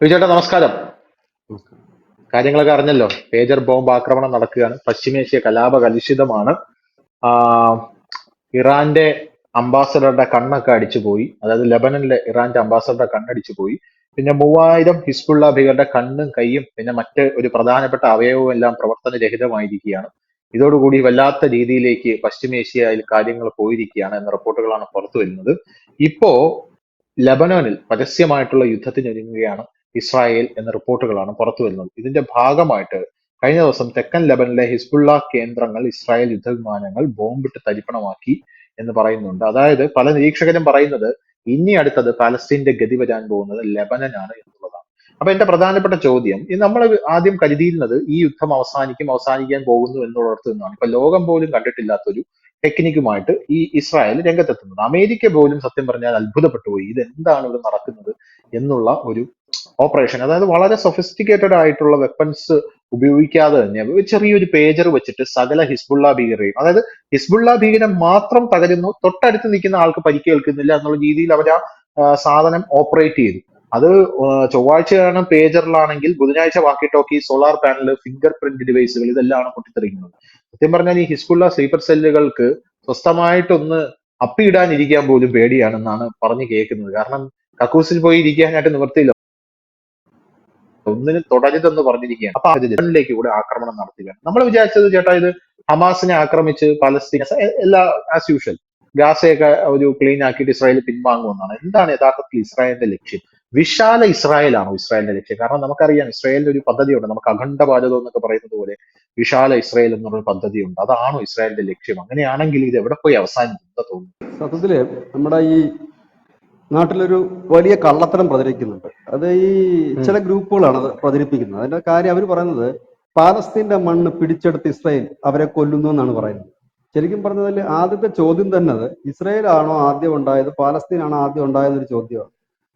വിജയേട്ടാ നമസ്കാരം. കാര്യങ്ങളൊക്കെ അറിഞ്ഞല്ലോ. Pager bomb ആക്രമണം നടക്കുകയാണ്. പശ്ചിമേഷ്യ കലാപ കലുഷിതമാണ്. ഇറാന്റെ അംബാസഡറുടെ കണ്ണൊക്കെ അടിച്ചു പോയി. അതായത് ലെബനനിലെ ഇറാന്റെ അംബാസഡറുടെ കണ്ണടിച്ചു പോയി. പിന്നെ മൂവായിരം ഹിസ്ബുള്ള ഭീകരുടെ കണ്ണും കൈയും പിന്നെ മറ്റ് ഒരു പ്രധാനപ്പെട്ട അവയവവും എല്ലാം പ്രവർത്തനരഹിതമായിരിക്കുകയാണ്. ഇതോടുകൂടി വല്ലാത്ത രീതിയിലേക്ക് പശ്ചിമേഷ്യയിൽ കാര്യങ്ങൾ പോയിരിക്കുകയാണ് എന്ന റിപ്പോർട്ടുകളാണ് പുറത്തു വരുന്നത് ഇപ്പോ ലബനോനിൽ പരസ്യമായിട്ടുള്ള യുദ്ധത്തിനൊരുങ്ങുകയാണ് ഇസ്രായേൽ എന്ന റിപ്പോർട്ടുകളാണ് പുറത്തു വരുന്നത്. ഇതിന്റെ ഭാഗമായിട്ട് കഴിഞ്ഞ ദിവസം തെക്കൻ ലബനിലെ ഹിസ്ബുള്ള കേന്ദ്രങ്ങൾ ഇസ്രായേൽ യുദ്ധവിമാനങ്ങൾ ബോംബിട്ട് തരിപ്പണമാക്കി എന്ന് പറയുന്നുണ്ട്. അതായത് പല നിരീക്ഷകരും പറയുന്നത് ഇനി അടുത്തത് പാലസ്തീന്റെ ഗതി വരാൻ പോകുന്നത് ലെബനനാണ് എന്നുള്ളതാണ്. അപ്പൊ എന്റെ പ്രധാനപ്പെട്ട ചോദ്യം നമ്മൾ ആദ്യം കരുതിയിരുന്നത് ഈ യുദ്ധം അവസാനിക്കും അവസാനിക്കാൻ പോകുന്നു എന്നുള്ളിടത്ത് നിന്നാണ്. ഇപ്പൊ ലോകം പോലും കണ്ടിട്ടില്ലാത്തൊരു ടെക്നിക്കുമായിട്ട് ഈ ഇസ്രായേൽ രംഗത്തെത്തുന്നത്. അമേരിക്ക പോലും സത്യം പറഞ്ഞാൽ അത്ഭുതപ്പെട്ടു പോയി. ഇത് എന്താണ് ഇവിടെ നടക്കുന്നത്? എന്നുള്ള ഒരു ഓപ്പറേഷൻ അതായത് വളരെ സൊഫിസ്റ്റിക്കേറ്റഡ് ആയിട്ടുള്ള വെപ്പൺസ് ഉപയോഗിക്കാതെ തന്നെ ചെറിയൊരു പേജർ വെച്ചിട്ട് സകല ഹിസ്ബുള്ള ഭീകരയും അതായത് ഹിസ്ബുള്ള ഭീകരം മാത്രം തകരുന്നു തൊട്ടടുത്ത് നിൽക്കുന്ന ആൾക്ക് പരിക്കേൽക്കുന്നില്ല എന്നുള്ള രീതിയിൽ അവർ ആ സാധനം ഓപ്പറേറ്റ് ചെയ്തു. അത് ചൊവ്വാഴ്ചയാണ് പേജറിലാണെങ്കിൽ ബുധനാഴ്ച walkie talkie solar panel finger print ഡിവൈസുകൾ ഇതെല്ലാം പൊട്ടിത്തെറിക്കുന്നത്. സത്യം പറഞ്ഞാൽ ഈ ഹിസ്ബുള്ള സ്ലീപ്പർ സെല്ലുകൾക്ക് സ്വസ്ഥമായിട്ടൊന്ന് അപ്പിയിടാനിരിക്കാൻ പോലും പേടിയാണെന്നാണ് പറഞ്ഞു കേൾക്കുന്നത്. കാരണം കക്കൂസിൽ പോയി ഇരിക്കാനായിട്ട് നിവർത്തിയില്ല. ഒന്നിനും തുടരുതെന്ന് പറഞ്ഞിരിക്കുകയാണ്. അപ്പൊ കൂടെ ആക്രമണം നടത്തുകയാണ് നമ്മൾ വിചാരിച്ചത് ചേട്ടാ ഇത് ഹമാസിനെ ആക്രമിച്ച് പലസ്തീന എല്ലാ ആസ് യൂഷ്വൽ ഗാസയൊക്കെ ഒരു ക്ലീൻ ആക്കിയിട്ട് ഇസ്രായേൽ പിൻവാങ്ങുമെന്നാണ്. എന്താണ് യഥാർത്ഥത്തിൽ ഇസ്രായേലിന്റെ ലക്ഷ്യം? വിശാല ഇസ്രായേലാണോ ഇസ്രായേലിന്റെ ലക്ഷ്യം? കാരണം നമുക്കറിയാം ഇസ്രായേലിന്റെ ഒരു പദ്ധതിയുണ്ട്. നമുക്ക് അഖണ്ഡ ഭാരതം എന്നൊക്കെ പറയുന്നത് പോലെ വിശാല ഇസ്രായേൽ എന്നൊരു പദ്ധതിയുണ്ട്. അതാണോ ഇസ്രായേലിന്റെ ലക്ഷ്യം. അങ്ങനെയാണെങ്കിൽ ഇത് എവിടെ പോയി അവസാനിക്കും? തോന്നുന്നു സത്യത്തിൽ നമ്മുടെ ഈ നാട്ടിലൊരു വലിയ കള്ളത്തരം പ്രചരിക്കുന്നുണ്ട്. അത് ഈ ചില ഗ്രൂപ്പുകളാണ് അത് പ്രചരിപ്പിക്കുന്നത്. അതിന്റെ കാര്യം അവർ പറയുന്നത് പാലസ്തീന്റെ മണ്ണ് പിടിച്ചെടുത്ത് ഇസ്രായേൽ അവരെ കൊല്ലുന്നു എന്നാണ് പറയുന്നത്. ശരിക്കും പറഞ്ഞതിൽ ആദ്യത്തെ ചോദ്യം തന്നെ അത്. ഇസ്രായേൽ ആണോ ആദ്യം ഉണ്ടായത്? പാലസ്തീൻ ആണോ ആദ്യം ഉണ്ടായത് ഒരു ചോദ്യമാണ്.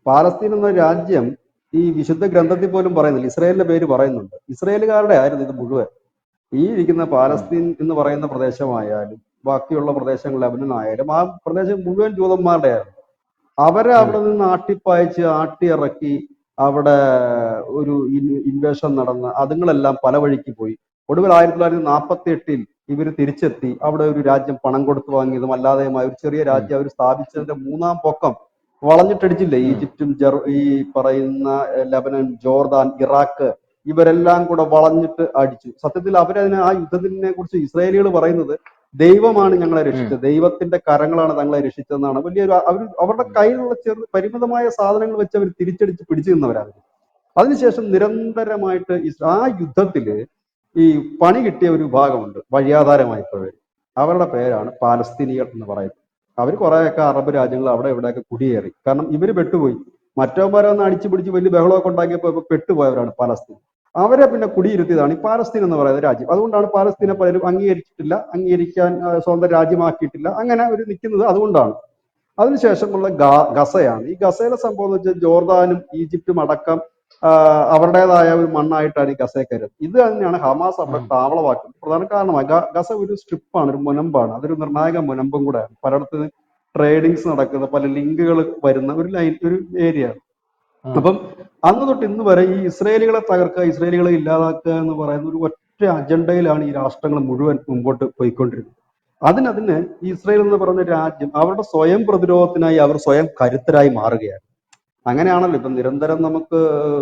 പാലസ്തീൻ എന്ന രാജ്യം ഈ വിശുദ്ധ ഗ്രന്ഥത്തിൽ പോലും പറയുന്നില്ല. ഇസ്രായേലിന്റെ പേര് പറയുന്നുണ്ട്. ഇസ്രായേലുകാരുടെ ആയിരുന്നു ഇത് മുഴുവൻ. ഈ ഇരിക്കുന്ന പാലസ്തീൻ എന്ന് പറയുന്ന പ്രദേശമായാലും ബാക്കിയുള്ള പ്രദേശങ്ങൾ ലബനൻ ആയാലും ആ പ്രദേശം മുഴുവൻ ജൂതന്മാരുടെ ആയിരുന്നു അവരെ അവിടെ നിന്ന് ആട്ടിപ്പായച്ച് ആട്ടിയിറക്കി അവിടെ ഒരു ഇൻവേഷൻ നടന്ന് അതുങ്ങളെല്ലാം പല വഴിക്ക് പോയി. ഒടുവിൽ ആയിരത്തി തൊള്ളായിരത്തി നാൽപ്പത്തി എട്ടിൽ ഇവർ തിരിച്ചെത്തി. അവിടെ ഒരു രാജ്യം പണം കൊടുത്തു വാങ്ങിയതും അല്ലാതെയുമായ ഒരു ചെറിയ രാജ്യം അവർ സ്ഥാപിച്ചതിന്റെ മൂന്നാം പൊക്കം വളഞ്ഞിട്ടടിച്ചില്ലേ. ഈജിപ്തും ജെറു ഈ പറയുന്ന ലെബനൻ ജോർദാൻ ഇറാഖ് ഇവരെല്ലാം കൂടെ വളഞ്ഞിട്ട് അടിച്ചു. സത്യത്തിൽ അവരതിനെ ആ യുദ്ധത്തിനെ കുറിച്ച് ഇസ്രായേലികൾ പറയുന്നത് ദൈവമാണ് ഞങ്ങളെ രക്ഷിച്ചത്. ദൈവത്തിന്റെ കരങ്ങളാണ് തങ്ങളെ രക്ഷിച്ചതെന്നാണ്. വലിയൊരു അവർ അവരുടെ കയ്യിലുള്ള ചെറു പരിമിതമായ സാധനങ്ങൾ വെച്ച് അവർ തിരിച്ചടിച്ച് പിടിച്ചു നിന്നവരാണ് അതിനുശേഷം നിരന്തരമായിട്ട് ഈ ആ യുദ്ധത്തിൽ ഈ പണി കിട്ടിയ ഒരു വിഭാഗമുണ്ട് വഴിയാധാരമായിട്ടുള്ളവർ അവരുടെ പേരാണ് പാലസ്തീനികൾ എന്ന് പറയുന്നത്. അവർ കുറേയൊക്കെ അറബ് രാജ്യങ്ങൾ അവിടെ എവിടെയൊക്കെ കുടിയേറി. കാരണം ഇവർ പെട്ടുപോയി. മറ്റവന്മാരെ ഒന്ന് അടിച്ചു പിടിച്ച് വലിയ ബഹളമൊക്കെ ഉണ്ടാക്കിയപ്പോൾ പെട്ടുപോയവരാണ് പാലസ്തീൻ അവരെ പിന്നെ കുടിയിരുത്തിയതാണ് ഈ പാലസ്തീൻ എന്ന് പറയുന്ന രാജ്യം. അതുകൊണ്ടാണ് പാലസ്തീനെ പലരും അംഗീകരിച്ചിട്ടില്ല അംഗീകരിക്കാൻ സ്വന്തം രാജ്യമാക്കിയിട്ടില്ല അങ്ങനെ അവർ നിൽക്കുന്നത് അതുകൊണ്ടാണ്. അതിനുശേഷമുള്ള ഗാ ഗസയാണ്. ഈ ഗസയിലെ സംഭവം എന്ന് വെച്ചാൽ ജോർദാനും ഈജിപ്തും അടക്കം അവരുടേതായ ഒരു മണ്ണായിട്ടാണ് ഈ ഗസയെ കരുതുന്നത്. ഇത് തന്നെയാണ് ഹമാസ് അവിടെ. താവളമാക്കുന്നത്. പ്രധാന കാരണമായി ഗസ ഒരു സ്ട്രിപ്പാണ് ഒരു മുനമ്പാണ്. അതൊരു നിർണായക മുനമ്പും കൂടെയാണ്. പലയിടത്ത് ട്രേഡിങ്സ് നടക്കുന്ന പല ലിങ്കുകൾ വരുന്ന ഒരു ലൈൻ ഒരു ഏരിയ ഉം. അപ്പം അന്ന് തൊട്ട് ഇന്ന് വരെ ഈ ഇസ്രയേലികളെ തകർക്കുക ഇസ്രയേലികളെ ഇല്ലാതാക്കുക എന്ന് പറയുന്ന ഒരു ഒറ്റ അജണ്ടയിലാണ് ഈ രാഷ്ട്രങ്ങൾ മുഴുവൻ മുമ്പോട്ട് പോയിക്കൊണ്ടിരുന്നത്. അതിനതിന് ഇസ്രയേൽ എന്ന് പറയുന്ന രാജ്യം അവരുടെ സ്വയം പ്രതിരോധത്തിനായി അവർ സ്വയം കരുത്തരായി മാറുകയാണ്. അങ്ങനെയാണല്ലോ ഇപ്പം നിരന്തരം നമുക്ക്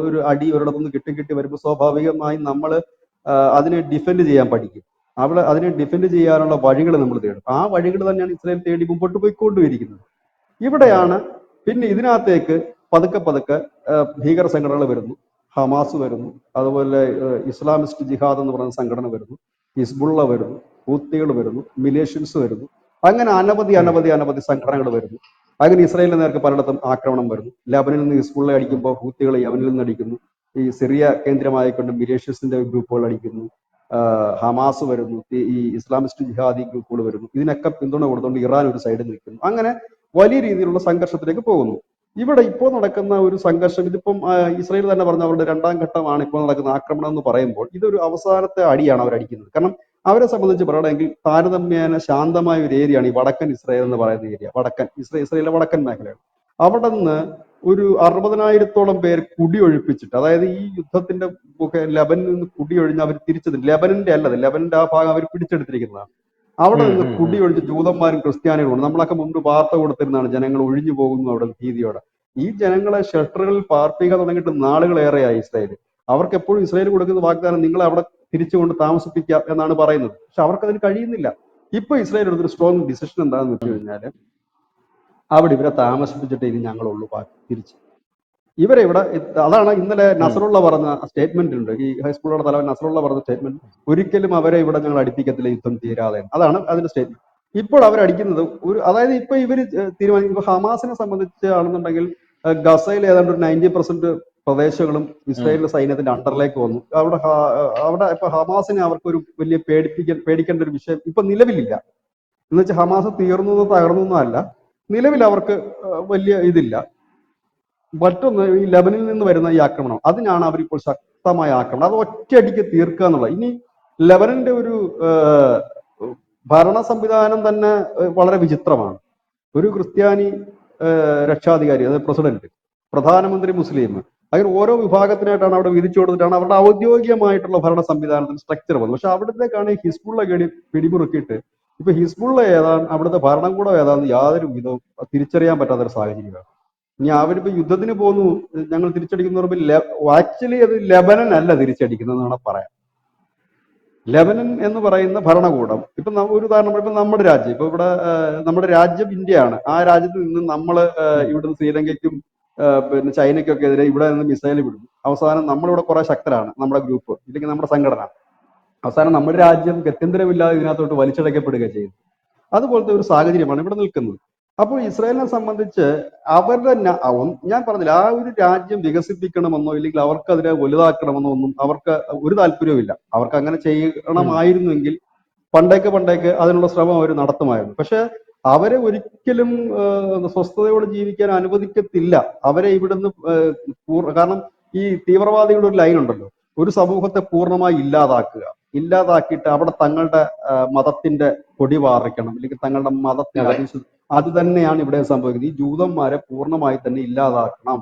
ഒരു അടി ഒരിടത്തുനിന്ന് കിട്ടി കിട്ടി വരുമ്പോൾ സ്വാഭാവികമായി നമ്മൾ അതിനെ ഡിഫെൻഡ് ചെയ്യാൻ പഠിക്കും. അവിടെ അതിനെ ഡിഫെൻഡ് ചെയ്യാനുള്ള വഴികൾ നമ്മൾ തേടും. ആ വഴികൾ തന്നെയാണ് ഇസ്രയേൽ തേടി മുമ്പോട്ട് പോയിക്കൊണ്ടിരിക്കുന്നത്. ഇവിടെയാണ് പിന്നെ ഇതിനകത്തേക്ക് പതുക്കെ പതുക്കെ ഭീകര സംഘടനകൾ വരുന്നു. ഹമാസ് വരുന്നു. അതുപോലെ ഇസ്ലാമിസ്റ്റ് ജിഹാദ് എന്ന് പറയുന്ന സംഘടന വരുന്നു. ഹിസ്ബുള്ള വരുന്നു. ഹൂത്തികൾ വരുന്നു. മിലേഷ്യൻസ് വരുന്നു. അങ്ങനെ അനവധി അനവധി അനവധി സംഘടനകൾ വരുന്നു. അങ്ങനെ ഇസ്രായേലിന് നേർക്ക് പലയിടത്തും ആക്രമണം വരുന്നു. ലബനിൽ നിന്ന് ഹിസ്ബുള്ള അടിക്കുമ്പോൾ ഹൂത്തികൾ യവനിൽ നിന്ന് അടിക്കുന്നു. ഈ സിറിയ കേന്ദ്രമായിക്കൊണ്ട് മിലേഷ്യസിന്റെ ഗ്രൂപ്പുകൾ അടിക്കുന്നു. ഹമാസ് വരുന്നു. ഈ ഇസ്ലാമിസ്റ്റ് ജിഹാദി ഗ്രൂപ്പുകൾ വരുന്നു. ഇതിനൊക്കെ പിന്തുണ കൊടുത്തുകൊണ്ട് ഇറാൻ ഒരു സൈഡിൽ നിൽക്കുന്നു. അങ്ങനെ വലിയ രീതിയിലുള്ള സംഘർഷത്തിലേക്ക് പോകുന്നു. ഇവിടെ ഇപ്പോൾ നടക്കുന്ന ഒരു സംഘർഷം ഇതിപ്പം ഇസ്രയേൽ തന്നെ പറഞ്ഞ അവരുടെ രണ്ടാം ഘട്ടമാണ് ഇപ്പോൾ നടക്കുന്ന ആക്രമണം എന്ന് പറയുമ്പോൾ ഇതൊരു അവസാനത്തെ അടിയാണ് അവരടിക്കുന്നത് കാരണം അവരെ സംബന്ധിച്ച് പറയണമെങ്കിൽ താരതമ്യേന ശാന്തമായ ഒരു ഏരിയയാണ് ഈ വടക്കൻ ഇസ്രായേൽ എന്ന് പറയുന്ന ഏരിയ. വടക്കൻ ഇസ്രേ ഇസ്രായേലിലെ വടക്കൻ മേഖലയാണ് അവിടെ നിന്ന് ഒരു അറുപതിനായിരത്തോളം പേർ കുടിയൊഴിപ്പിച്ചിട്ട് അതായത് ഈ യുദ്ധത്തിന്റെ ലെബനിൽ നിന്ന് കുടിയൊഴിഞ്ഞ് അവർ തിരിച്ചത് ലബനിന്റെ അല്ലത് ലബനിന്റെ ആ ഭാഗം അവർ പിടിച്ചെടുത്തിരിക്കുന്നതാണ്. അവിടെ നിന്ന് കുടി ഒഴിച്ച് കുടിയൊഴിച്ച് ജൂതന്മാരും ക്രിസ്ത്യാനികളും ഉണ്ട് നമ്മളൊക്കെ മുമ്പ് വാർത്ത കൊടുത്തിരുന്നതാണ് ജനങ്ങൾ ഒഴിഞ്ഞു പോകുന്നു അവിടെ ഭീതിയോടെ. ഈ ജനങ്ങളെ ഷെൽട്ടറുകളിൽ പാർപ്പിക്കാൻ തുടങ്ങിയിട്ട് നാളുകളേറെയായി ഇസ്രായേൽ അവർക്ക് എപ്പോഴും ഇസ്രായേൽ കൊടുക്കുന്ന വാഗ്ദാനം നിങ്ങളെ അവിടെ തിരിച്ചുകൊണ്ട് താമസിപ്പിക്കാം എന്നാണ് പറയുന്നത്. പക്ഷെ അവർക്ക് അതിന് കഴിയുന്നില്ല. ഇപ്പൊ ഇസ്രായേൽ എടുത്തൊരു സ്ട്രോങ് ഡിസിഷൻ എന്താണെന്ന് വെച്ച് കഴിഞ്ഞാൽ അവിടെ ഇവരെ താമസിപ്പിച്ചിട്ട് ഇനി ഞങ്ങളുള്ളൂ തിരിച്ച്. ഇവരെ ഇവിടെ അതാണ് ഇന്നലെ നസറുള്ള പറഞ്ഞ സ്റ്റേറ്റ്മെന്റ് ഉണ്ട് ഈ ഹൈസ്കൂളുടെ തലവൻ നസറുള്ള പറഞ്ഞ സ്റ്റേറ്റ്മെന്റ് ഒരിക്കലും അവരെ ഇവിടെ ഞങ്ങൾ അടിപ്പിക്കത്തില്ല യുദ്ധം തീരാതെ അതാണ് അതിന്റെ സ്റ്റേറ്റ്മെന്റ്. ഇപ്പോൾ അവരടിക്കുന്നത് ഒരു അതായത് ഇപ്പൊ ഇവർ തീരുമാനിക്കും. ഇപ്പൊ ഹമാസിനെ സംബന്ധിച്ചാണെന്നുണ്ടെങ്കിൽ ഗസയിൽ ഏതാണ്ട് ഒരു നയന്റി പെർസെന്റ് പ്രദേശങ്ങളും ഇസ്രായേലിന്റെ സൈന്യത്തിന്റെ അണ്ടറിലേക്ക് വന്നു. അവിടെ അവിടെ ഇപ്പൊ ഹമാസിനെ അവർക്ക് ഒരു വലിയ പേടിപ്പിക്ക പേടിക്കേണ്ട ഒരു വിഷയം ഇപ്പൊ നിലവിലില്ല. എന്ന് വെച്ചാൽ ഹമാസ് തീർന്നു തകർന്നു എന്നല്ല. അല്ല നിലവിൽ അവർക്ക് വലിയ ഇതില്ല. മറ്റൊന്ന് ഈ ലെബനിൽ നിന്ന് വരുന്ന ഈ ആക്രമണം. അതിനാണ് അവരിപ്പോൾ ശക്തമായ ആക്രമണം. അത് ഒറ്റയടിക്ക് തീർക്കുക എന്നുള്ളത്. ഇനി ലെബനന്റെ ഒരു ഭരണ സംവിധാനം തന്നെ വളരെ വിചിത്രമാണ്. ഒരു ക്രിസ്ത്യാനി രക്ഷാധികാരി അതായത് പ്രസിഡന്റ് പ്രധാനമന്ത്രി മുസ്ലിം അങ്ങനെ ഓരോ വിഭാഗത്തിനായിട്ടാണ് അവിടെ വിധിച്ചു കൊടുത്തിട്ടാണ് അവരുടെ ഔദ്യോഗികമായിട്ടുള്ള ഭരണ സംവിധാനത്തിന് സ്ട്രക്ചർ വന്നത്. പക്ഷെ അവിടത്തേക്കാണ് ഹിസ്ബുള്ള കേടി പിടിമുറുക്കിയിട്ട് ഇപ്പൊ ഹിസ്ബുള്ള ഏതാണ് അവിടുത്തെ ഭരണകൂടം ഏതാണെന്ന് യാതൊരു വിധവും തിരിച്ചറിയാൻ പറ്റാത്തൊരു സാഹചര്യമാണ്. ഇനി അവരിപ്പോ യുദ്ധത്തിന് പോകുന്നു ഞങ്ങൾ തിരിച്ചടിക്കുന്ന പറയുമ്പോൾ ആക്ച്വലി അത് ലെബനൻ അല്ല തിരിച്ചടിക്കുന്നത് എന്നാണ് പറയാം. ലെബനൻ എന്ന് പറയുന്ന ഭരണകൂടം ഇപ്പൊ ഒരു ഉദാഹരണം ഇപ്പൊ നമ്മുടെ രാജ്യം ഇപ്പൊ ഇവിടെ നമ്മുടെ രാജ്യം ഇന്ത്യയാണ്. ആ രാജ്യത്ത് നിന്ന് നമ്മൾ ഇവിടുന്ന് ശ്രീലങ്കയ്ക്കും പിന്നെ ചൈനയ്ക്കൊക്കെ എതിരെ ഇവിടെ നിന്ന് മിസൈൽ വിടും അവസാനം നമ്മളിവിടെ കുറെ ശക്തരാണ് നമ്മുടെ ഗ്രൂപ്പ് ഇല്ലെങ്കിൽ നമ്മുടെ സംഘടന അവസാനം നമ്മുടെ രാജ്യം ഗത്യന്തരമില്ലാതെ ഇതിനകത്തോട്ട് വലിച്ചടയ്ക്കപ്പെടുക ചെയ്യുന്നു അതുപോലത്തെ ഒരു സാഹചര്യമാണ് ഇവിടെ നിൽക്കുന്നത്. അപ്പോൾ ഇസ്രായേലിനെ സംബന്ധിച്ച് അവരുടെ ഞാൻ പറഞ്ഞില്ല ആ ഒരു രാജ്യം വികസിപ്പിക്കണമെന്നോ ഇല്ലെങ്കിൽ അവർക്ക് അതിനെ വലുതാക്കണമെന്നോ ഒന്നും അവർക്ക് ഒരു താല്പര്യവുമില്ല. അവർക്ക് അങ്ങനെ ചെയ്യണമായിരുന്നുവെങ്കിൽ പണ്ടേക്ക് പണ്ടേക്ക് അതിനുള്ള ശ്രമം അവർ നടത്തുമായിരുന്നു. പക്ഷെ അവരെ ഒരിക്കലും സ്വസ്ഥതയോടെ ജീവിക്കാൻ അനുവദിക്കത്തില്ല. അവരെ ഇവിടുന്ന് കാരണം ഈ തീവ്രവാദികളുടെ ഒരു ലൈൻ ഉണ്ടല്ലോ ഒരു സമൂഹത്തെ പൂർണമായി ഇല്ലാതാക്കുക. ഇല്ലാതാക്കിയിട്ട് അവിടെ തങ്ങളുടെ മതത്തിന്റെ കൊടി വാറിക്കണം അല്ലെങ്കിൽ തങ്ങളുടെ മതത്തെ അതെ. തന്നെയാണ് ഇവിടെ സംഭവിക്കുന്നത്. ഈ ജൂതന്മാരെ പൂർണമായി തന്നെ ഇല്ലാതാക്കണം.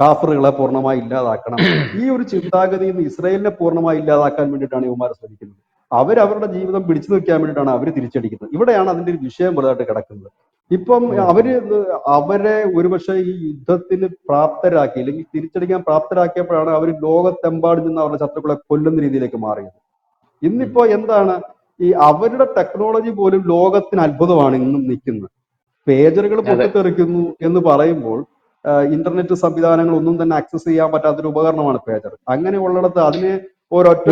കാഫറുകളെ പൂർണമായി ഇല്ലാതാക്കണം. ഈ ഒരു ചിന്താഗതിയിൽ നിന്ന് ഇസ്രായേലിനെ പൂർണമായി ഇല്ലാതാക്കാൻ വേണ്ടിയിട്ടാണ് ഇവന്മാർ ശ്രമിക്കുന്നത്. അവരവരുടെ ജീവിതം പിടിച്ചു നിൽക്കാൻ വേണ്ടിയിട്ടാണ് അവർ തിരിച്ചടിക്കുന്നത്. ഇവിടെയാണ് അതിന്റെ ഒരു വിഷയം വെറുതായിട്ട് കിടക്കുന്നത്. ഇപ്പം അവർ അവരെ ഒരുപക്ഷെ ഈ യുദ്ധത്തിന് പ്രാപ്തരാക്കി അല്ലെങ്കിൽ തിരിച്ചടിക്കാൻ പ്രാപ്തരാക്കിയപ്പോഴാണ് അവർ ലോകത്തെമ്പാടും നിന്ന് അവരുടെ ശത്രുക്കളെ കൊല്ലുന്ന രീതിയിലേക്ക് മാറിയത്. ഇന്നിപ്പോ എന്താണ്? ഈ അവരുടെ ടെക്നോളജി പോലും ലോകത്തിന് അത്ഭുതമാണ് ഇന്നും നിൽക്കുന്നത്. പേജറുകൾ. പൊട്ടിത്തെറിക്കുന്നു എന്ന് പറയുമ്പോൾ ഇന്റർനെറ്റ് സംവിധാനങ്ങൾ ഒന്നും തന്നെ ആക്സസ് ചെയ്യാൻ പറ്റാത്തൊരു ഉപകരണമാണ് പേജർ. അങ്ങനെ ഉള്ളിടത്ത് അതിനെ ഒരൊറ്റ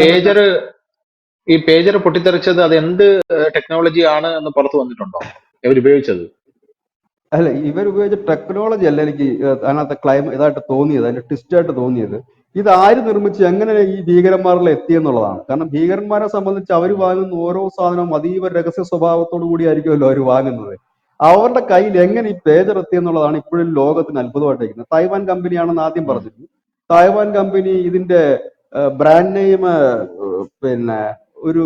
പേജർ ഈ പേജർ പൊട്ടിത്തെറിച്ചത് അത് എന്ത് ടെക്നോളജി ആണ് എന്ന് പുറത്തു വന്നിട്ടുണ്ടോ? ഇവർ ഉപയോഗിച്ചത്? അല്ല ഇവർ ഉപയോഗിച്ച ടെക്നോളജി അല്ല എനിക്ക് അതിനകത്ത് ക്ലൈം ഇതായിട്ട് തോന്നിയത് അതിന്റെ ട്വിസ്റ്റ് ആയിട്ട് തോന്നിയത്. ഇത് ആര് നിർമ്മിച്ച് എങ്ങനെ ഈ ഭീകരന്മാരിൽ എത്തിയെന്നുള്ളതാണ്. കാരണം ഭീകരന്മാരെ സംബന്ധിച്ച് അവർ വാങ്ങുന്ന ഓരോ സാധനവും അതീവ രഹസ്യ സ്വഭാവത്തോടു കൂടിയായിരിക്കുമല്ലോ അവർ വാങ്ങുന്നത്. അവരുടെ കയ്യിൽ എങ്ങനെ ഈ പേജർ എത്തിയെന്നുള്ളതാണ് ഇപ്പോഴും ലോകത്തിന് അത്ഭുതമായിട്ടിരിക്കുന്നത്. തായ്വാൻ കമ്പനിയാണെന്ന് ആദ്യം പറഞ്ഞിരുന്നു. തായ്വാൻ കമ്പനി ഇതിന്റെ ബ്രാൻഡ് നെയിം പിന്നെ ഒരു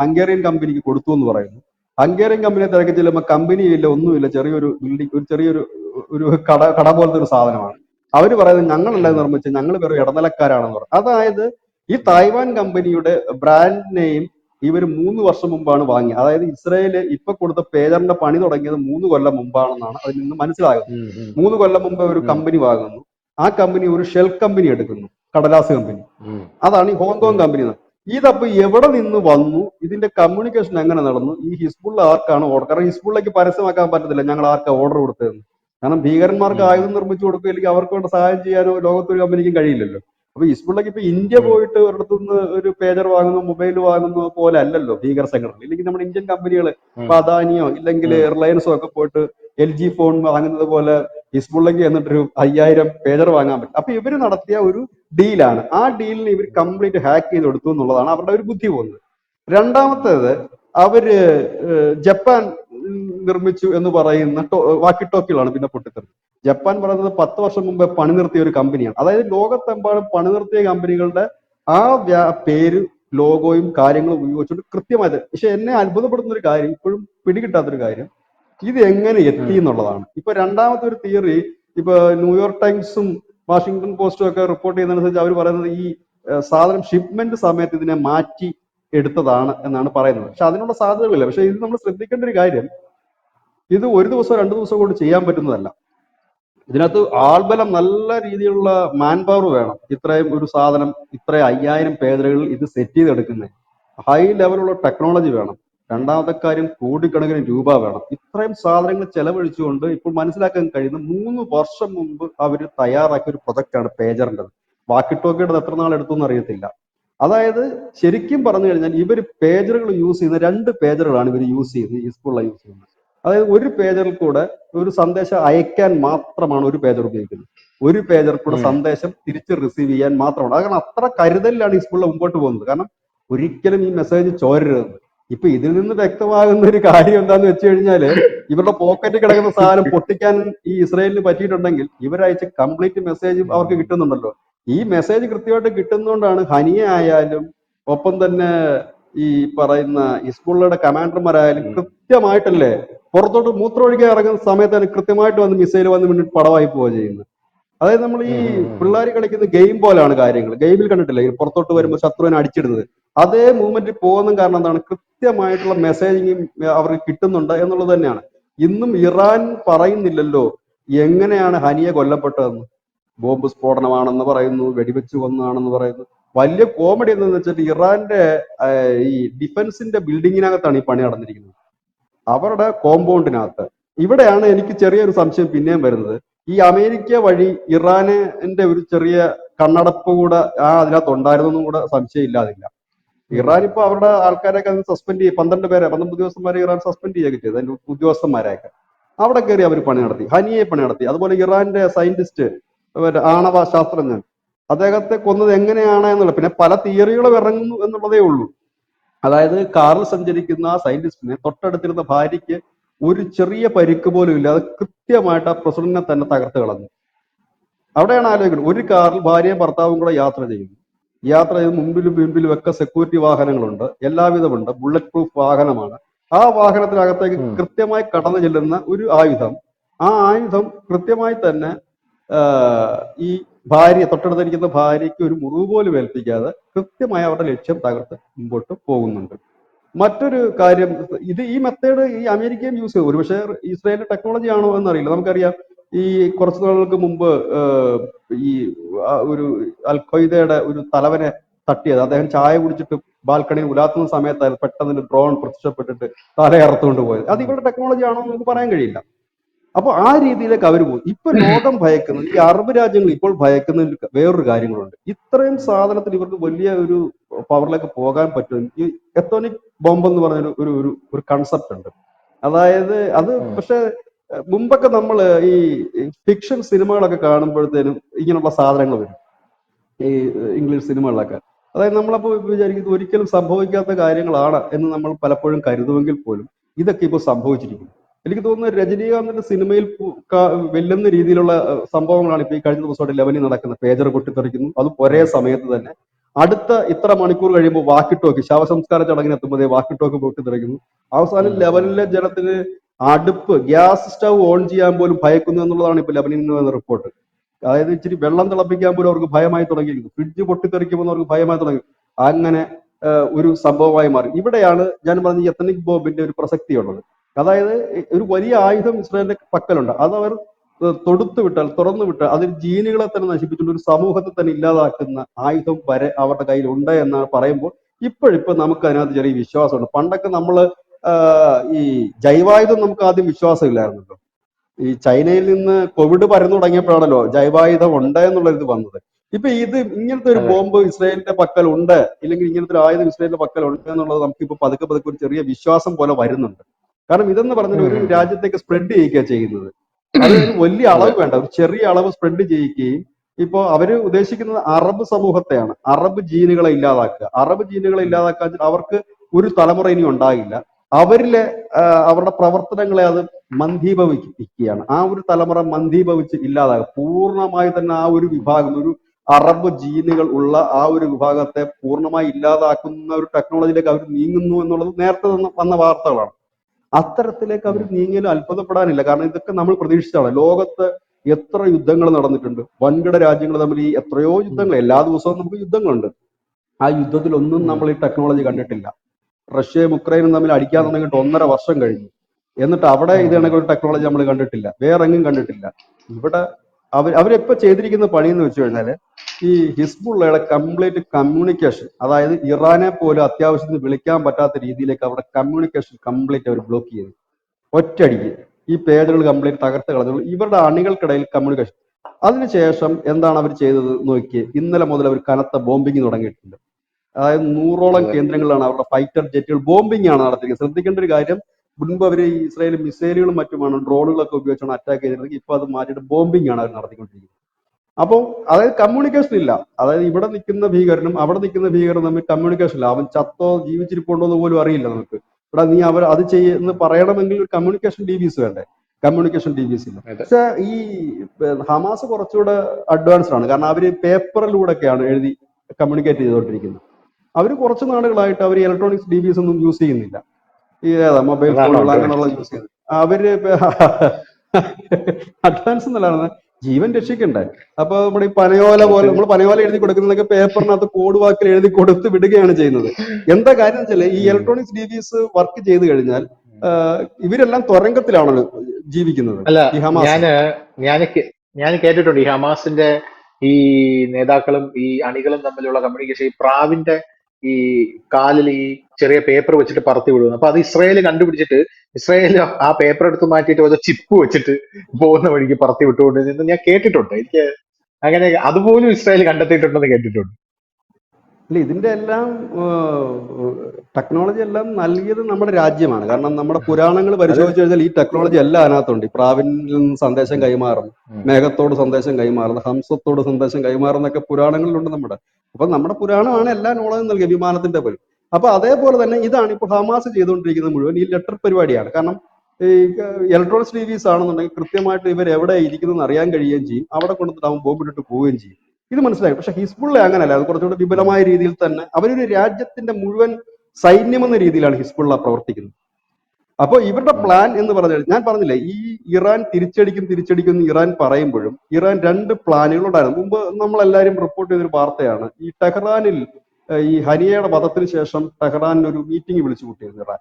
ഹംഗേറിയൻ കമ്പനിക്ക് കൊടുത്തു എന്ന് പറയുന്നു. ഹംഗേറിയൻ കമ്പനിയെ തിരക്കി ചെല്ലുമ്പോൾ കമ്പനിയില്ല ഒന്നുമില്ല. ചെറിയൊരു ബിൽഡിംഗ് ഒരു ചെറിയൊരു ഒരു കട കട പോലത്തെ ഒരു സാധനമാണ്. അവർ പറയുന്നത് ഞങ്ങളല്ല നിർമ്മിച്ചത് ഞങ്ങൾ വെറും ഇടനിലക്കാരാണെന്ന് പറയും അതായത് ഈ തായ്വാൻ കമ്പനിയുടെ ബ്രാൻഡ് നെയിം ഇവർ മൂന്ന് വർഷം മുമ്പാണ് വാങ്ങിയത് അതായത് ഇസ്രയേൽ ഇപ്പൊ കൊടുത്ത പേജറിന്റെ പണി തുടങ്ങിയത് മൂന്ന് കൊല്ലം മുമ്പാണെന്നാണ് അതിൽ നിന്ന് മനസ്സിലാകുന്നത്. മൂന്ന് കൊല്ലം മുമ്പ് ഒരു കമ്പനി വാങ്ങുന്നു. ആ കമ്പനി ഒരു ഷെൽ കമ്പനി എടുക്കുന്നു കടലാസ് കമ്പനി. അതാണ് ഈ ഹോങ്കോങ് കമ്പനി. ഇതപ്പോ എവിടെ നിന്ന് വന്നു? ഇതിന്റെ കമ്മ്യൂണിക്കേഷൻ എങ്ങനെ നടന്നു? ഈ ഹിസ്ബുള്ള ആർക്കാണ് ഓർഡർ കാരണം ഹിസ്ബുള്ളക്ക് പരസ്യമാക്കാൻ പറ്റത്തില്ല. ഞങ്ങൾ ആർക്കാ ഓർഡർ കൊടുത്തതെന്ന്? കാരണം ഭീകരന്മാർക്ക്. ആയുധം നിർമ്മിച്ചു കൊടുക്കുക അല്ലെങ്കിൽ അവർക്ക് വേണ്ട സഹായം ചെയ്യാനോ ലോകത്തൊരു കമ്പനിക്കും കഴിയില്ലല്ലോ. അപ്പൊ ഹിസ്ബുള്ളക്ക് ഇപ്പൊ ഇന്ത്യ പോയിട്ട് ഒരിടത്തുനിന്ന് ഒരു പേജർ വാങ്ങുന്നു മൊബൈൽ വാങ്ങുന്നു പോലെ അല്ലല്ലോ ഭീകര സംഘടന. ഇല്ലെങ്കിൽ നമ്മുടെ ഇന്ത്യൻ കമ്പനികൾ ഇപ്പൊ അദാനിയോ ഇല്ലെങ്കിൽ റിലയൻസോ ഒക്കെ പോയിട്ട് എൽ ജി ഫോൺ വാങ്ങുന്നത് പോലെ ഹിസ്ബുള്ളക്ക് എന്നിട്ടൊരു അയ്യായിരം പേജർ വാങ്ങാൻ പറ്റും. അപ്പൊ ഇവർ നടത്തിയ ഒരു ഡീലാണ് ആ ഡീലിന് ഇവർ കംപ്ലീറ്റ് ഹാക്ക് ചെയ്ത് കൊടുത്തു എന്നുള്ളതാണ് അവരുടെ ഒരു ബുദ്ധി പോകുന്നത് രണ്ടാമത്തേത് അവർ ജപ്പാൻ നിർമ്മിച്ചു എന്ന് പറയുന്ന വാക്കി ടോക്കികളാണ് പിന്നെ പൊട്ടിത്തെറി ജപ്പാൻ പറയുന്നത് പത്ത് വർഷം മുമ്പ് പണി നിർത്തിയ ഒരു കമ്പനിയാണ്. അതായത് ലോകത്തെമ്പാടും പണി നിർത്തിയ കമ്പനികളുടെ ആ പേര് ലോഗോയും കാര്യങ്ങളും ഉപയോഗിച്ചുകൊണ്ട് കൃത്യമായിട്ട് പക്ഷെ എന്നെ അത്ഭുതപ്പെടുത്തുന്ന ഒരു കാര്യം ഇപ്പോഴും പിടികിട്ടാത്തൊരു കാര്യം ഇത് എങ്ങനെ എത്തി എന്നുള്ളതാണ്. ഇപ്പൊ രണ്ടാമത്തെ ഒരു തിയറി ഇപ്പൊ ന്യൂയോർക്ക് ടൈംസും വാഷിങ്ടൺ പോസ്റ്റും ഒക്കെ റിപ്പോർട്ട് ചെയ്യുന്നതനുസരിച്ച് അവർ പറയുന്നത് ഈ സാധനം ഷിപ്മെന്റ് സമയത്ത് ഇതിനെ മാറ്റി എടുത്തതാണ് എന്നാണ് പറയുന്നത്. പക്ഷെ അതിനുള്ള സാധ്യതകളില്ല. പക്ഷെ ഇത് നമ്മൾ ശ്രദ്ധിക്കേണ്ട ഒരു കാര്യം ഇത് ഒരു ദിവസം രണ്ട് ദിവസം കൊണ്ട് ചെയ്യാൻ പറ്റുന്നതല്ല. ഇതിനകത്ത് ആൾബലം നല്ല രീതിയിലുള്ള മാൻ പവർ വേണം. ഇത്രയും ഒരു സാധനം ഇത്രയും അയ്യായിരം പേജുകളിൽ ഇത് സെറ്റ് ചെയ്തെടുക്കുന്നത് ഹൈ ലെവലുള്ള ടെക്നോളജി വേണം. രണ്ടാമത്തെ കാര്യം കോടിക്കണക്കിന് രൂപ വേണം. ഇത്രയും സാധനങ്ങൾ ചെലവഴിച്ചുകൊണ്ട് ഇപ്പോൾ മനസ്സിലാക്കാൻ കഴിയുന്ന മൂന്ന് വർഷം മുമ്പ് അവർ തയ്യാറാക്കിയ ഒരു പ്രൊജക്റ്റാണ് പേജറിന്റെത് വാക്കിട്ടോക്കിയുടെ എത്ര നാൾ എടുത്തു എന്ന് അറിയത്തില്ല. അതായത് ശരിക്കും പറഞ്ഞു കഴിഞ്ഞാൽ ഇവർ പേജറുകൾ യൂസ് ചെയ്യുന്ന രണ്ട് പേജറുകളാണ് ഇവർ യൂസ് ചെയ്യുന്നത് ഈ സ്കൂളിലാണ് യൂസ് ചെയ്യുന്നത്. അതായത് ഒരു പേജറിൽ കൂടെ ഒരു സന്ദേശം അയക്കാൻ മാത്രമാണ് ഒരു പേജർ ഉപയോഗിക്കുന്നത്. ഒരു പേജർ കൂടെ സന്ദേശം തിരിച്ച് റിസീവ് ചെയ്യാൻ മാത്രമാണ്. അത് കാരണം അത്ര കരുതലിലാണ് ഈ സ്കൂളിൽ മുമ്പോട്ട് പോകുന്നത്. കാരണം ഒരിക്കലും ഈ മെസ്സേജ് ചോരരുത്. ഇപ്പൊ ഇതിൽ നിന്ന് വ്യക്തമാകുന്ന ഒരു കാര്യം എന്താന്ന് വെച്ച് കഴിഞ്ഞാൽ ഇവരുടെ പോക്കറ്റിൽ കിടക്കുന്ന സാധനം പൊട്ടിക്കാൻ ഈ ഇസ്രായേലിന് പറ്റിയിട്ടുണ്ടെങ്കിൽ ഇവരയച്ച കംപ്ലീറ്റ് മെസ്സേജ് അവർക്ക് കിട്ടുന്നുണ്ടല്ലോ. ഈ മെസ്സേജ് കൃത്യമായിട്ട് കിട്ടുന്നതുകൊണ്ടാണ് ഹനിയ ആയാലും ഒപ്പം തന്നെ ഈ പറയുന്ന ഈ സ്കൂളുകളുടെ കമാൻഡർമാരായാലും കൃത്യമായിട്ടല്ലേ പുറത്തോട്ട് മൂത്രമൊഴിക്കാൻ ഇറങ്ങുന്ന സമയത്ത് തന്നെ കൃത്യമായിട്ട് വന്ന് മിസൈൽ വന്ന് മുന്നിട്ട് പടവായി പോവുക ചെയ്യുന്നത് അതായത് നമ്മൾ ഈ. പിള്ളേർ കളിക്കുന്ന ഗെയിം പോലെയാണ് കാര്യങ്ങൾ. ഗെയിമിൽ കണ്ടിട്ടില്ലേ? പുറത്തോട്ട് വരുമ്പോൾ ശത്രുവിനെ അടിച്ചിടുന്നത്. അതേ മൂവ്മെന്റിൽ പോകുന്ന കാരണം എന്താണ്? കൃത്യമായിട്ടുള്ള മെസ്സേജിങ് അവർക്ക് കിട്ടുന്നുണ്ട് എന്നുള്ളത് തന്നെയാണ്. ഇന്നും ഇറാൻ പറയുന്നില്ലല്ലോ എങ്ങനെയാണ് ഹനിയെ കൊല്ലപ്പെട്ടതെന്ന്. ബോംബ് സ്ഫോടനമാണെന്ന് പറയുന്നു വെടിവെച്ച് കൊന്നാണെന്ന് പറയുന്നു. വലിയ കോമഡി എന്താണെന്ന് വെച്ചാൽ ഇറാന്റെ ഈ ഡിഫൻസിന്റെ ബിൽഡിങ്ങിനകത്താണ് ഈ പണി നടന്നിരിക്കുന്നത്. അവരുടെ കോമ്പൗണ്ടിനകത്ത് ഇവിടെയാണ് എനിക്ക് ചെറിയൊരു സംശയം പിന്നെയും വരുന്നത്. ഈ അമേരിക്ക വഴി ഇറാനിന്റെ ഒരു ചെറിയ കണ്ണടപ്പ് കൂടെ ആ അതിനകത്ത് ഉണ്ടായിരുന്നെന്നും കൂടെ സംശയം ഇല്ലാതില്ല ഇറാൻ ഇപ്പൊ അവരുടെ ആൾക്കാരെയൊക്കെ സസ്പെൻഡ് ചെയ്യും പന്ത്രണ്ട് പേരെ പന്ത്രണ്ട് ഉദ്യോഗസ്ഥന്മാരെ ഇറാൻ സസ്പെൻഡ് ചെയ്യുകയൊക്കെ ചെയ്തു. അതിന്റെ ഉദ്യോഗസ്ഥന്മാരെയൊക്കെ. അവിടെ കയറി അവർ പണി നടത്തി. ഹനിയെ പണി നടത്തി. അതുപോലെ ഇറാന്റെ സയന്റിസ്റ്റ് ആണവ ശാസ്ത്രജ്ഞൻ അദ്ദേഹത്തെ കൊന്നത് എങ്ങനെയാണ് എന്നുള്ളത്. പിന്നെ പല തിയറികളും ഇറങ്ങുന്നു എന്നുള്ളതേ ഉള്ളൂ. അതായത് കാറിൽ സഞ്ചരിക്കുന്ന ആ സയന്റിസ്റ്റിനെ തൊട്ടടുത്തിരുന്ന ഭാര്യയ്ക്ക് ഒരു ചെറിയ പരിക്ക് പോലും ഇല്ല. അത് കൃത്യമായിട്ട് ആ പ്രസിഡന്റിനെ തന്നെ തകർത്ത് കളഞ്ഞു. അവിടെയാണ് ആലോചിക്കുന്നത്. ഒരു കാറിൽ ഭാര്യയും ഭർത്താവും കൂടെ യാത്ര ചെയ്യുന്നു യാത്ര ചെയ്ത് മുമ്പിലും പിമ്പിലും ഒക്കെ സെക്യൂരിറ്റി വാഹനങ്ങളുണ്ട്. എല്ലാവിധമുണ്ട്. ബുള്ളറ്റ് പ്രൂഫ് വാഹനമാണ്. ആ വാഹനത്തിനകത്തേക്ക് കൃത്യമായി കടന്നു ചെല്ലുന്ന ഒരു ആയുധം. ആ ആയുധം കൃത്യമായി തന്നെ ഈ ഭാര്യ തൊട്ടടുത്തിരിക്കുന്ന ഭാര്യയ്ക്ക് ഒരു മുറിവ് പോലും ഏൽപ്പിക്കാതെ കൃത്യമായി അവരുടെ ലക്ഷ്യം തകർത്ത് മുമ്പോട്ട് പോകുന്നുണ്ട്. മറ്റൊരു കാര്യം ഇത് ഈ മെത്തേഡ് ഈ അമേരിക്കയും യൂസ് ചെയ്തു. ഒരുപക്ഷെ ഇസ്രായേലിന്റെ ടെക്നോളജി ആണോ എന്നറിയില്ല. നമുക്കറിയാം ഈ കുറച്ച് നാളുകൾക്ക് മുമ്പ് ഈ ഒരു അൽ ഒരു തലവനെ തട്ടിയത്. അദ്ദേഹം ചായ കുടിച്ചിട്ട് ബാൽക്കണിയിൽ ഉലാത്തുന്ന സമയത്തായിരുന്നു പെട്ടെന്ന് ഡ്രോൺ പ്രത്യക്ഷപ്പെട്ടിട്ട് തലയറുത്തുകൊണ്ട് പോയത്. അത് ഇവരുടെ ടെക്നോളജി ആണോ എന്ന് നമുക്ക് പറയാൻ കഴിയില്ല. അപ്പൊ ആ രീതിയിലേക്ക് അവർ പോകും. ഇപ്പൊ ലോകം ഭയക്കുന്നത് ഈ അറബ് രാജ്യങ്ങൾ ഇപ്പോൾ ഭയക്കുന്ന വേറൊരു കാര്യങ്ങളുണ്ട്. ഇത്രയും സാധനത്തിൽ ഇവർക്ക് വലിയ ഒരു പവറിലേക്ക് പോകാൻ പറ്റും. ഈ എത്തോണിക് ബോംബ് എന്ന് പറഞ്ഞ ഒരു ഒരു ഒരു കൺസെപ്റ്റ് ഉണ്ട്. അതായത് അത്. പക്ഷെ മുമ്പൊക്കെ നമ്മൾ ഈ ഫിക്ഷൻ സിനിമകളൊക്കെ കാണുമ്പോഴത്തേനും ഇങ്ങനെയുള്ള സാധനങ്ങൾ വരും. ഈ ഇംഗ്ലീഷ് സിനിമകളിലൊക്കെ അതായത് നമ്മളപ്പോൾ വിചാരിക്കുന്നത് ഒരിക്കലും സംഭവിക്കാത്ത കാര്യങ്ങളാണ് എന്ന് നമ്മൾ പലപ്പോഴും കരുതുമെങ്കിൽ പോലും ഇതൊക്കെ ഇപ്പോൾ സംഭവിച്ചിരിക്കുന്നു. എനിക്ക് തോന്നുന്നു രജനീകാന്തിന്റെ സിനിമയിൽ വെല്ലുന്ന രീതിയിലുള്ള സംഭവങ്ങളാണ് ഇപ്പൊ ഈ കഴിഞ്ഞ ദിവസമായിട്ട് ലെവനിൽ നടക്കുന്നത് പേജർ പൊട്ടിത്തെറിക്കുന്നു. അത് ഒരേ സമയത്ത് തന്നെ. അടുത്ത ഇത്ര മണിക്കൂർ കഴിയുമ്പോൾ വാക്കിട്ടോക്ക് ശവസംസ്കാര ചടങ്ങിന് എത്തുമ്പോഴേ വാക്കിട്ടോക്ക് പൊട്ടിത്തെറിക്കുന്നു. അവസാനം. ലെവനിലെ ജനത്തിന് അടുപ്പ് ഗ്യാസ് സ്റ്റവ് ഓൺ ചെയ്യാൻ പോലും ഭയക്കുന്നു എന്നുള്ളതാണ് ഇപ്പൊ ലെബനിൽ നിന്ന് വന്ന റിപ്പോർട്ട്. അതായത് ഇച്ചിരി വെള്ളം തിളപ്പിക്കാൻ പോലും അവർക്ക് ഭയമായി തുടങ്ങിയിരിക്കുന്നു. ഫ്രിഡ്ജ് പൊട്ടിത്തെറിക്കുമെന്ന് അവർക്ക് ഭയമായി തുടങ്ങി അങ്ങനെ ഒരു സംഭവമായി മാറി. ഇവിടെയാണ് ഞാൻ പറഞ്ഞ എത്തനിക് ബോംബിന്റെ ഒരു പ്രസക്തിയുള്ളത്. അതായത് ഒരു വലിയ ആയുധം ഇസ്രായേലിന്റെ പക്കലുണ്ട്. അത് അവർ തൊടുത്തു വിട്ടാൽ തുറന്നു വിട്ടാൽ അതിൽ ജീനുകളെ തന്നെ നശിപ്പിച്ചുകൊണ്ട് ഒരു സമൂഹത്തെ തന്നെ ഇല്ലാതാക്കുന്ന ആയുധം വരെ അവരുടെ കയ്യിൽ ഉണ്ട് എന്ന് പറയുമ്പോൾ ഇപ്പോഴിപ്പോ നമുക്ക് അതിനകത്ത് ചെറിയ വിശ്വാസമുണ്ട്. പണ്ടൊക്കെ നമ്മൾ ഈ ജൈവായുധം നമുക്ക് ആദ്യം വിശ്വാസമില്ലായിരുന്നല്ലോ. ഈ ചൈനയിൽ നിന്ന് കോവിഡ് പരന്നു തുടങ്ങിയപ്പോഴാണല്ലോ ജൈവായുധം ഉണ്ട് എന്നുള്ള ഇത് വന്നത്. ഇപ്പൊ ഇത് ഇങ്ങനത്തെ ഒരു ബോംബ് ഇസ്രായേലിന്റെ പക്കൽ ഉണ്ട് ഇല്ലെങ്കിൽ ഇങ്ങനത്തെ ഒരു ആയുധം ഇസ്രായേലിന്റെ പക്കൽ ഉണ്ട് എന്നുള്ളത് നമുക്ക് ഇപ്പൊ പതുക്കെ പതുക്കെ ഒരു ചെറിയ വിശ്വാസം പോലെ വരുന്നുണ്ട്. കാരണം ഇതെന്ന് പറഞ്ഞാൽ ഒരു. രാജ്യത്തേക്ക് സ്പ്രെഡ് ചെയ്യിക്കുക ചെയ്യുന്നത്. അത് വലിയ അളവ് വേണ്ട. ഒരു ചെറിയ അളവ് സ്പ്രെഡ് ചെയ്യിക്കുകയും ഇപ്പോ അവർ ഉദ്ദേശിക്കുന്നത് അറബ് സമൂഹത്തെയാണ്. അറബ് ജീനുകളെ ഇല്ലാതാക്കുക. അറബ് ജീനുകളെ ഇല്ലാതാക്കാൻ അവർക്ക് ഒരു തലമുറ ഇനി ഉണ്ടാകില്ല. അവരിലെ അവരുടെ പ്രവർത്തനങ്ങളെ അത് മന്ദീഭവിക്കുകയാണ് ആ ഒരു തലമുറ മന്ദീഭവിച്ച് ഇല്ലാതാകും. പൂർണമായി തന്നെ ആ ഒരു വിഭാഗം ഒരു അറബ് ജീനുകൾ ഉള്ള ആ ഒരു വിഭാഗത്തെ പൂർണമായി ഇല്ലാതാക്കുന്ന ഒരു ടെക്നോളജിയിലേക്ക് അവർ നീങ്ങുന്നു എന്നുള്ളത് നേരത്തെ വന്ന വാർത്തകളാണ്. അത്തരത്തിലേക്ക് അവർ നീങ്ങിയാലും അത്ഭുതപ്പെടാനില്ല. കാരണം ഇതൊക്കെ നമ്മൾ പ്രതീക്ഷിച്ചതാണ്. ലോകത്ത് എത്ര യുദ്ധങ്ങൾ നടന്നിട്ടുണ്ട്. വൻകിട രാജ്യങ്ങൾ തമ്മിൽ ഈ എത്രയോ യുദ്ധങ്ങൾ. എല്ലാ ദിവസവും നമുക്ക് യുദ്ധങ്ങളുണ്ട്. ആ യുദ്ധത്തിലൊന്നും. നമ്മൾ ഈ ടെക്നോളജി കണ്ടിട്ടില്ല. റഷ്യയും ഉക്രൈനും തമ്മിൽ അടിക്കാൻ തുടങ്ങിയിട്ട് ഒന്നര വർഷം കഴിഞ്ഞു. എന്നിട്ട് അവിടെ ഇത് കണക്കൊരു ടെക്നോളജി നമ്മൾ കണ്ടിട്ടില്ല. വേറെ എങ്ങും കണ്ടിട്ടില്ല. ഇവിടെ അവർ അവരിപ്പോ ചെയ്തിരിക്കുന്ന പണി എന്ന് വെച്ച് കഴിഞ്ഞാൽ ഈ ഹിസ്ബുള്ളയുടെ കംപ്ലീറ്റ് കമ്മ്യൂണിക്കേഷൻ അതായത് ഇറാനെ പോലും അത്യാവശ്യത്തിന് വിളിക്കാൻ പറ്റാത്ത രീതിയിലേക്ക് അവിടെ കമ്മ്യൂണിക്കേഷൻ കംപ്ലീറ്റ് അവർ ബ്ലോക്ക് ചെയ്തു. ഒറ്റയടിക്ക്. ഈ പേജുകൾ കംപ്ലീറ്റ് തകർത്ത് കളഞ്ഞു. ഇവരുടെ അണികൾക്കിടയിൽ കമ്മ്യൂണിക്കേഷൻ അതിനുശേഷം എന്താണ് അവർ ചെയ്തത് നോക്കി ഇന്നലെ മുതൽ അവർ കനത്ത ബോംബിങ് തുടങ്ങിയിട്ടുണ്ട്. അതായത് നൂറോളം. കേന്ദ്രങ്ങളിലാണ് അവരുടെ ഫൈറ്റർ ജെറ്റുകൾ ബോംബിംഗ് ആണ് നടത്തിയിരിക്കുന്നത്. ശ്രദ്ധിക്കേണ്ട ഒരു കാര്യം മുൻപ് അവർ ഇസ്രായേൽ മിസൈലുകളും മറ്റുമാണ് ഡ്രോണുകളൊക്കെ ഉപയോഗിച്ചാണ് അറ്റാക്ക് ചെയ്തിരുന്നത്. ഇപ്പൊ അത് മാറ്റിയിട്ട് ബോംബിംഗ് ആണ് അവർ നടത്തിക്കൊണ്ടിരിക്കുന്നത്. അപ്പോൾ അതായത് കമ്മ്യൂണിക്കേഷൻ ഇല്ല. അതായത് ഇവിടെ നിൽക്കുന്ന ഭീകരനും അവിടെ നിൽക്കുന്ന ഭീകരനും തമ്മിൽ കമ്മ്യൂണിക്കേഷൻ ഇല്ല. അവൻ ചത്തോ ജീവിച്ചിരിപ്പുണ്ടോ എന്ന് പോലും അറിയില്ല നമുക്ക്. ഇവിടെ നീ അവർ അത് ചെയ്യുന്ന പറയണമെങ്കിൽ ഒരു കമ്മ്യൂണിക്കേഷൻ ഡി ബിസ് വേണ്ടേ? കമ്മ്യൂണിക്കേഷൻ ഡി ബിസ് ഇല്ല. പക്ഷെ ഈ ഹമാസ് കുറച്ചുകൂടെ അഡ്വാൻസ്ഡ് ആണ്. കാരണം അവർ പേപ്പറിലൂടെയൊക്കെയാണ് എഴുതി കമ്മ്യൂണിക്കേറ്റ് ചെയ്തുകൊണ്ടിരിക്കുന്നത്. അവർ കുറച്ച് നാളുകളായിട്ട് അവർ ഇലക്ട്രോണിക്സ് ഡി ബിസ് ഒന്നും യൂസ് ചെയ്യുന്നില്ല. ഈ ഏതാ മൊബൈൽ ഫോണുകൾ അങ്ങനെയുള്ള യൂസ് ചെയ്യുന്നത്. അവർ അഡ്വാൻസ് എന്നല്ലാണ് ജീവൻ രക്ഷിക്കണ്ടേ? അപ്പൊ നമ്മുടെ ഈ പനയോല പോലെ നമ്മൾ പനയോല എഴുതി കൊടുക്കുന്നതൊക്കെ പേപ്പറിനകത്ത് കോഡ് വാക്കിൽ എഴുതി കൊടുത്ത് വിടുകയാണ് ചെയ്യുന്നത്. എന്താ കാര്യം വെച്ചാൽ ഈ ഇലക്ട്രോണിക്സ് ഡിവൈസ് വർക്ക് ചെയ്ത് കഴിഞ്ഞാൽ ഇവരെല്ലാം തുരങ്കത്തിലാണല്ലോ ജീവിക്കുന്നത്. അല്ല ഞാൻ ഞാൻ ഞാൻ കേട്ടിട്ടുണ്ട് ഈ ഹമാസിന്റെ ഈ നേതാക്കളും ഈ അണികളും തമ്മിലുള്ള കമ്മ്യൂണിക്കേഷൻ ഈ പ്രാവിന്റെ ഈ കാലിൽ ഈ ചെറിയ പേപ്പർ വെച്ചിട്ട് പറത്തി വിടുന്നു അപ്പൊ അത് ഇസ്രായേൽ കണ്ടുപിടിച്ചിട്ട് ഇസ്രായേൽ ആ പേപ്പർ എടുത്ത് മാറ്റിയിട്ട് ഓരോ ചിപ്പ് വെച്ചിട്ട് പോകുന്ന വഴിക്ക് പറത്തി വിട്ടുകൊണ്ടിരുന്നു ഞാൻ കേട്ടിട്ടുണ്ട്. എനിക്ക് അങ്ങനെ അതുപോലും ഇസ്രായേൽ കണ്ടെത്തിയിട്ടുണ്ടെന്ന് കേട്ടിട്ടുണ്ട്. അല്ല ഇതിന്റെ എല്ലാം ടെക്നോളജി എല്ലാം നൽകിയത് നമ്മുടെ രാജ്യമാണ്. കാരണം നമ്മുടെ പുരാണങ്ങൾ പരിശോധിച്ചു കഴിഞ്ഞാൽ ഈ ടെക്നോളജി എല്ലാം അതിനകത്തുണ്ട്. ഈ പ്രാവിനിൽ നിന്ന് സന്ദേശം കൈമാറും മേഘത്തോട് സന്ദേശം കൈമാറുന്ന ഹംസത്തോട് സന്ദേശം കൈമാറുന്നൊക്കെ പുരാണങ്ങളിലുണ്ട് നമ്മുടെ. അപ്പൊ നമ്മുടെ പുരാണമാണ് എല്ലാ നോളജും നൽകിയത് വിമാനത്തിന്റെ പോലും അപ്പൊ അതേപോലെ തന്നെ ഇതാണ് ഇപ്പോൾ ഹമാസ് ചെയ്തുകൊണ്ടിരിക്കുന്നത് മുഴുവൻ ഈ ലെറ്റർ പരിപാടിയാണ്. കാരണം ഈ ഇലക്ട്രോണിക്സ് ടിവിസ് ആണെന്നുണ്ടെങ്കിൽ കൃത്യമായിട്ട് ഇവർ എവിടെ ഇരിക്കുന്നതെന്ന് അറിയാൻ കഴിയുകയും ചെയ്യും. അവിടെ കൊണ്ടുവന്നിട്ട് അവൻ ബോംബിട്ടിട്ട് പോവുകയും ചെയ്യും. ഇത് മനസ്സിലായി? പക്ഷെ ഹിസ്ബുള്ള അങ്ങനല്ല. അത് കുറച്ചുകൂടി വിപുലമായ രീതിയിൽ തന്നെ അവരൊരു രാജ്യത്തിന്റെ മുഴുവൻ സൈന്യം എന്ന രീതിയിലാണ് ഹിസ്ബുള്ള പ്രവർത്തിക്കുന്നത്. അപ്പോൾ ഇവരുടെ പ്ലാൻ എന്ന് പറഞ്ഞാൽ ഞാൻ പറഞ്ഞില്ലേ ഈ ഇറാൻ തിരിച്ചടിക്കും തിരിച്ചടിക്കും ഇറാൻ പറയുമ്പോഴും ഇറാൻ രണ്ട് പ്ലാനുകൾ ഉണ്ടായിരുന്നു മുമ്പ് നമ്മളെല്ലാവരും റിപ്പോർട്ട് ചെയ്തൊരു വാർത്തയാണ് ഈ ടെഹ്റാനിൽ ഈ ഹനിയയുടെ വധത്തിന് ശേഷം ടെഹ്റാനിൽ ഒരു മീറ്റിംഗ് വിളിച്ചു കൂട്ടിയിരുന്നു ഇറാൻ.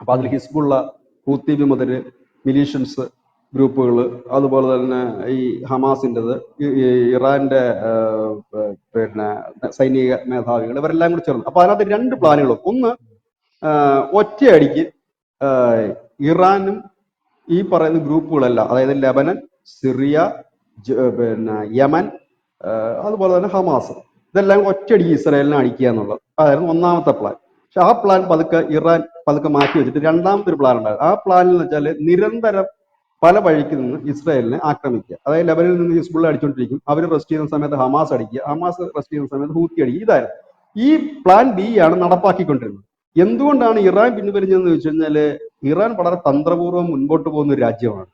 അപ്പൊ അതിൽ ഹിസ്ബുള്ള ഹൂത്തി വിമതര് മിലീഷ്യൻസ് ഗ്രൂപ്പുകൾ അതുപോലെ തന്നെ ഈ ഹമാസിന്റെത് ഇറാന്റെ പിന്നെ സൈനിക മേധാവികൾ ഇവരെല്ലാം കൂടി ചേർന്നു. അപ്പൊ അതിനകത്ത് രണ്ട് പ്ലാനുകളും ഒന്ന് ഒറ്റയടിക്ക് ഇറാനും ഈ പറയുന്ന ഗ്രൂപ്പുകളെല്ലാം. അതായത് ലെബനൻ സിറിയ പിന്നെ യമൻ അതുപോലെ തന്നെ ഹമാസ്. ഇതെല്ലാം ഒറ്റയടിക്ക് ഇസ്രായേലിനെ അടിക്കുക എന്നുള്ളത്. അതായിരുന്നു ഒന്നാമത്തെ പ്ലാൻ പക്ഷെ ആ പ്ലാൻ പതുക്കെ ഇറാൻ പതുക്കെ മാറ്റി വെച്ചിട്ട് രണ്ടാമത്തെ ഒരു പ്ലാൻ ഉണ്ടായിരുന്നു ആ പ്ലാനിൽ എന്ന് വെച്ചാൽ നിരന്തരം പല വഴിക്ക് നിന്ന് ഇസ്രായേലിനെ ആക്രമിക്കുക. അതായത് ലെബനിൽ നിന്ന് ഹിസ്ബുള്ള അടിച്ചുകൊണ്ടിരിക്കും അവർ റെസ്റ്റ് ചെയ്യുന്ന സമയത്ത് ഹമാസ് അടിക്കുക. ഹമാസ് റെസ്റ്റ് ചെയ്യുന്ന സമയത്ത് ഹൂത്തി അടിക്കുക. ഇതായിരുന്നു. ഈ പ്ലാൻ ബി ആണ് നടപ്പാക്കിക്കൊണ്ടിരുന്നത്. എന്തുകൊണ്ടാണ് ഇറാൻ പിൻവലിഞ്ഞതെന്ന് വെച്ച് കഴിഞ്ഞാൽ ഇറാൻ വളരെ തന്ത്രപൂർവം മുൻപോട്ട് പോകുന്ന ഒരു രാജ്യമാണ്.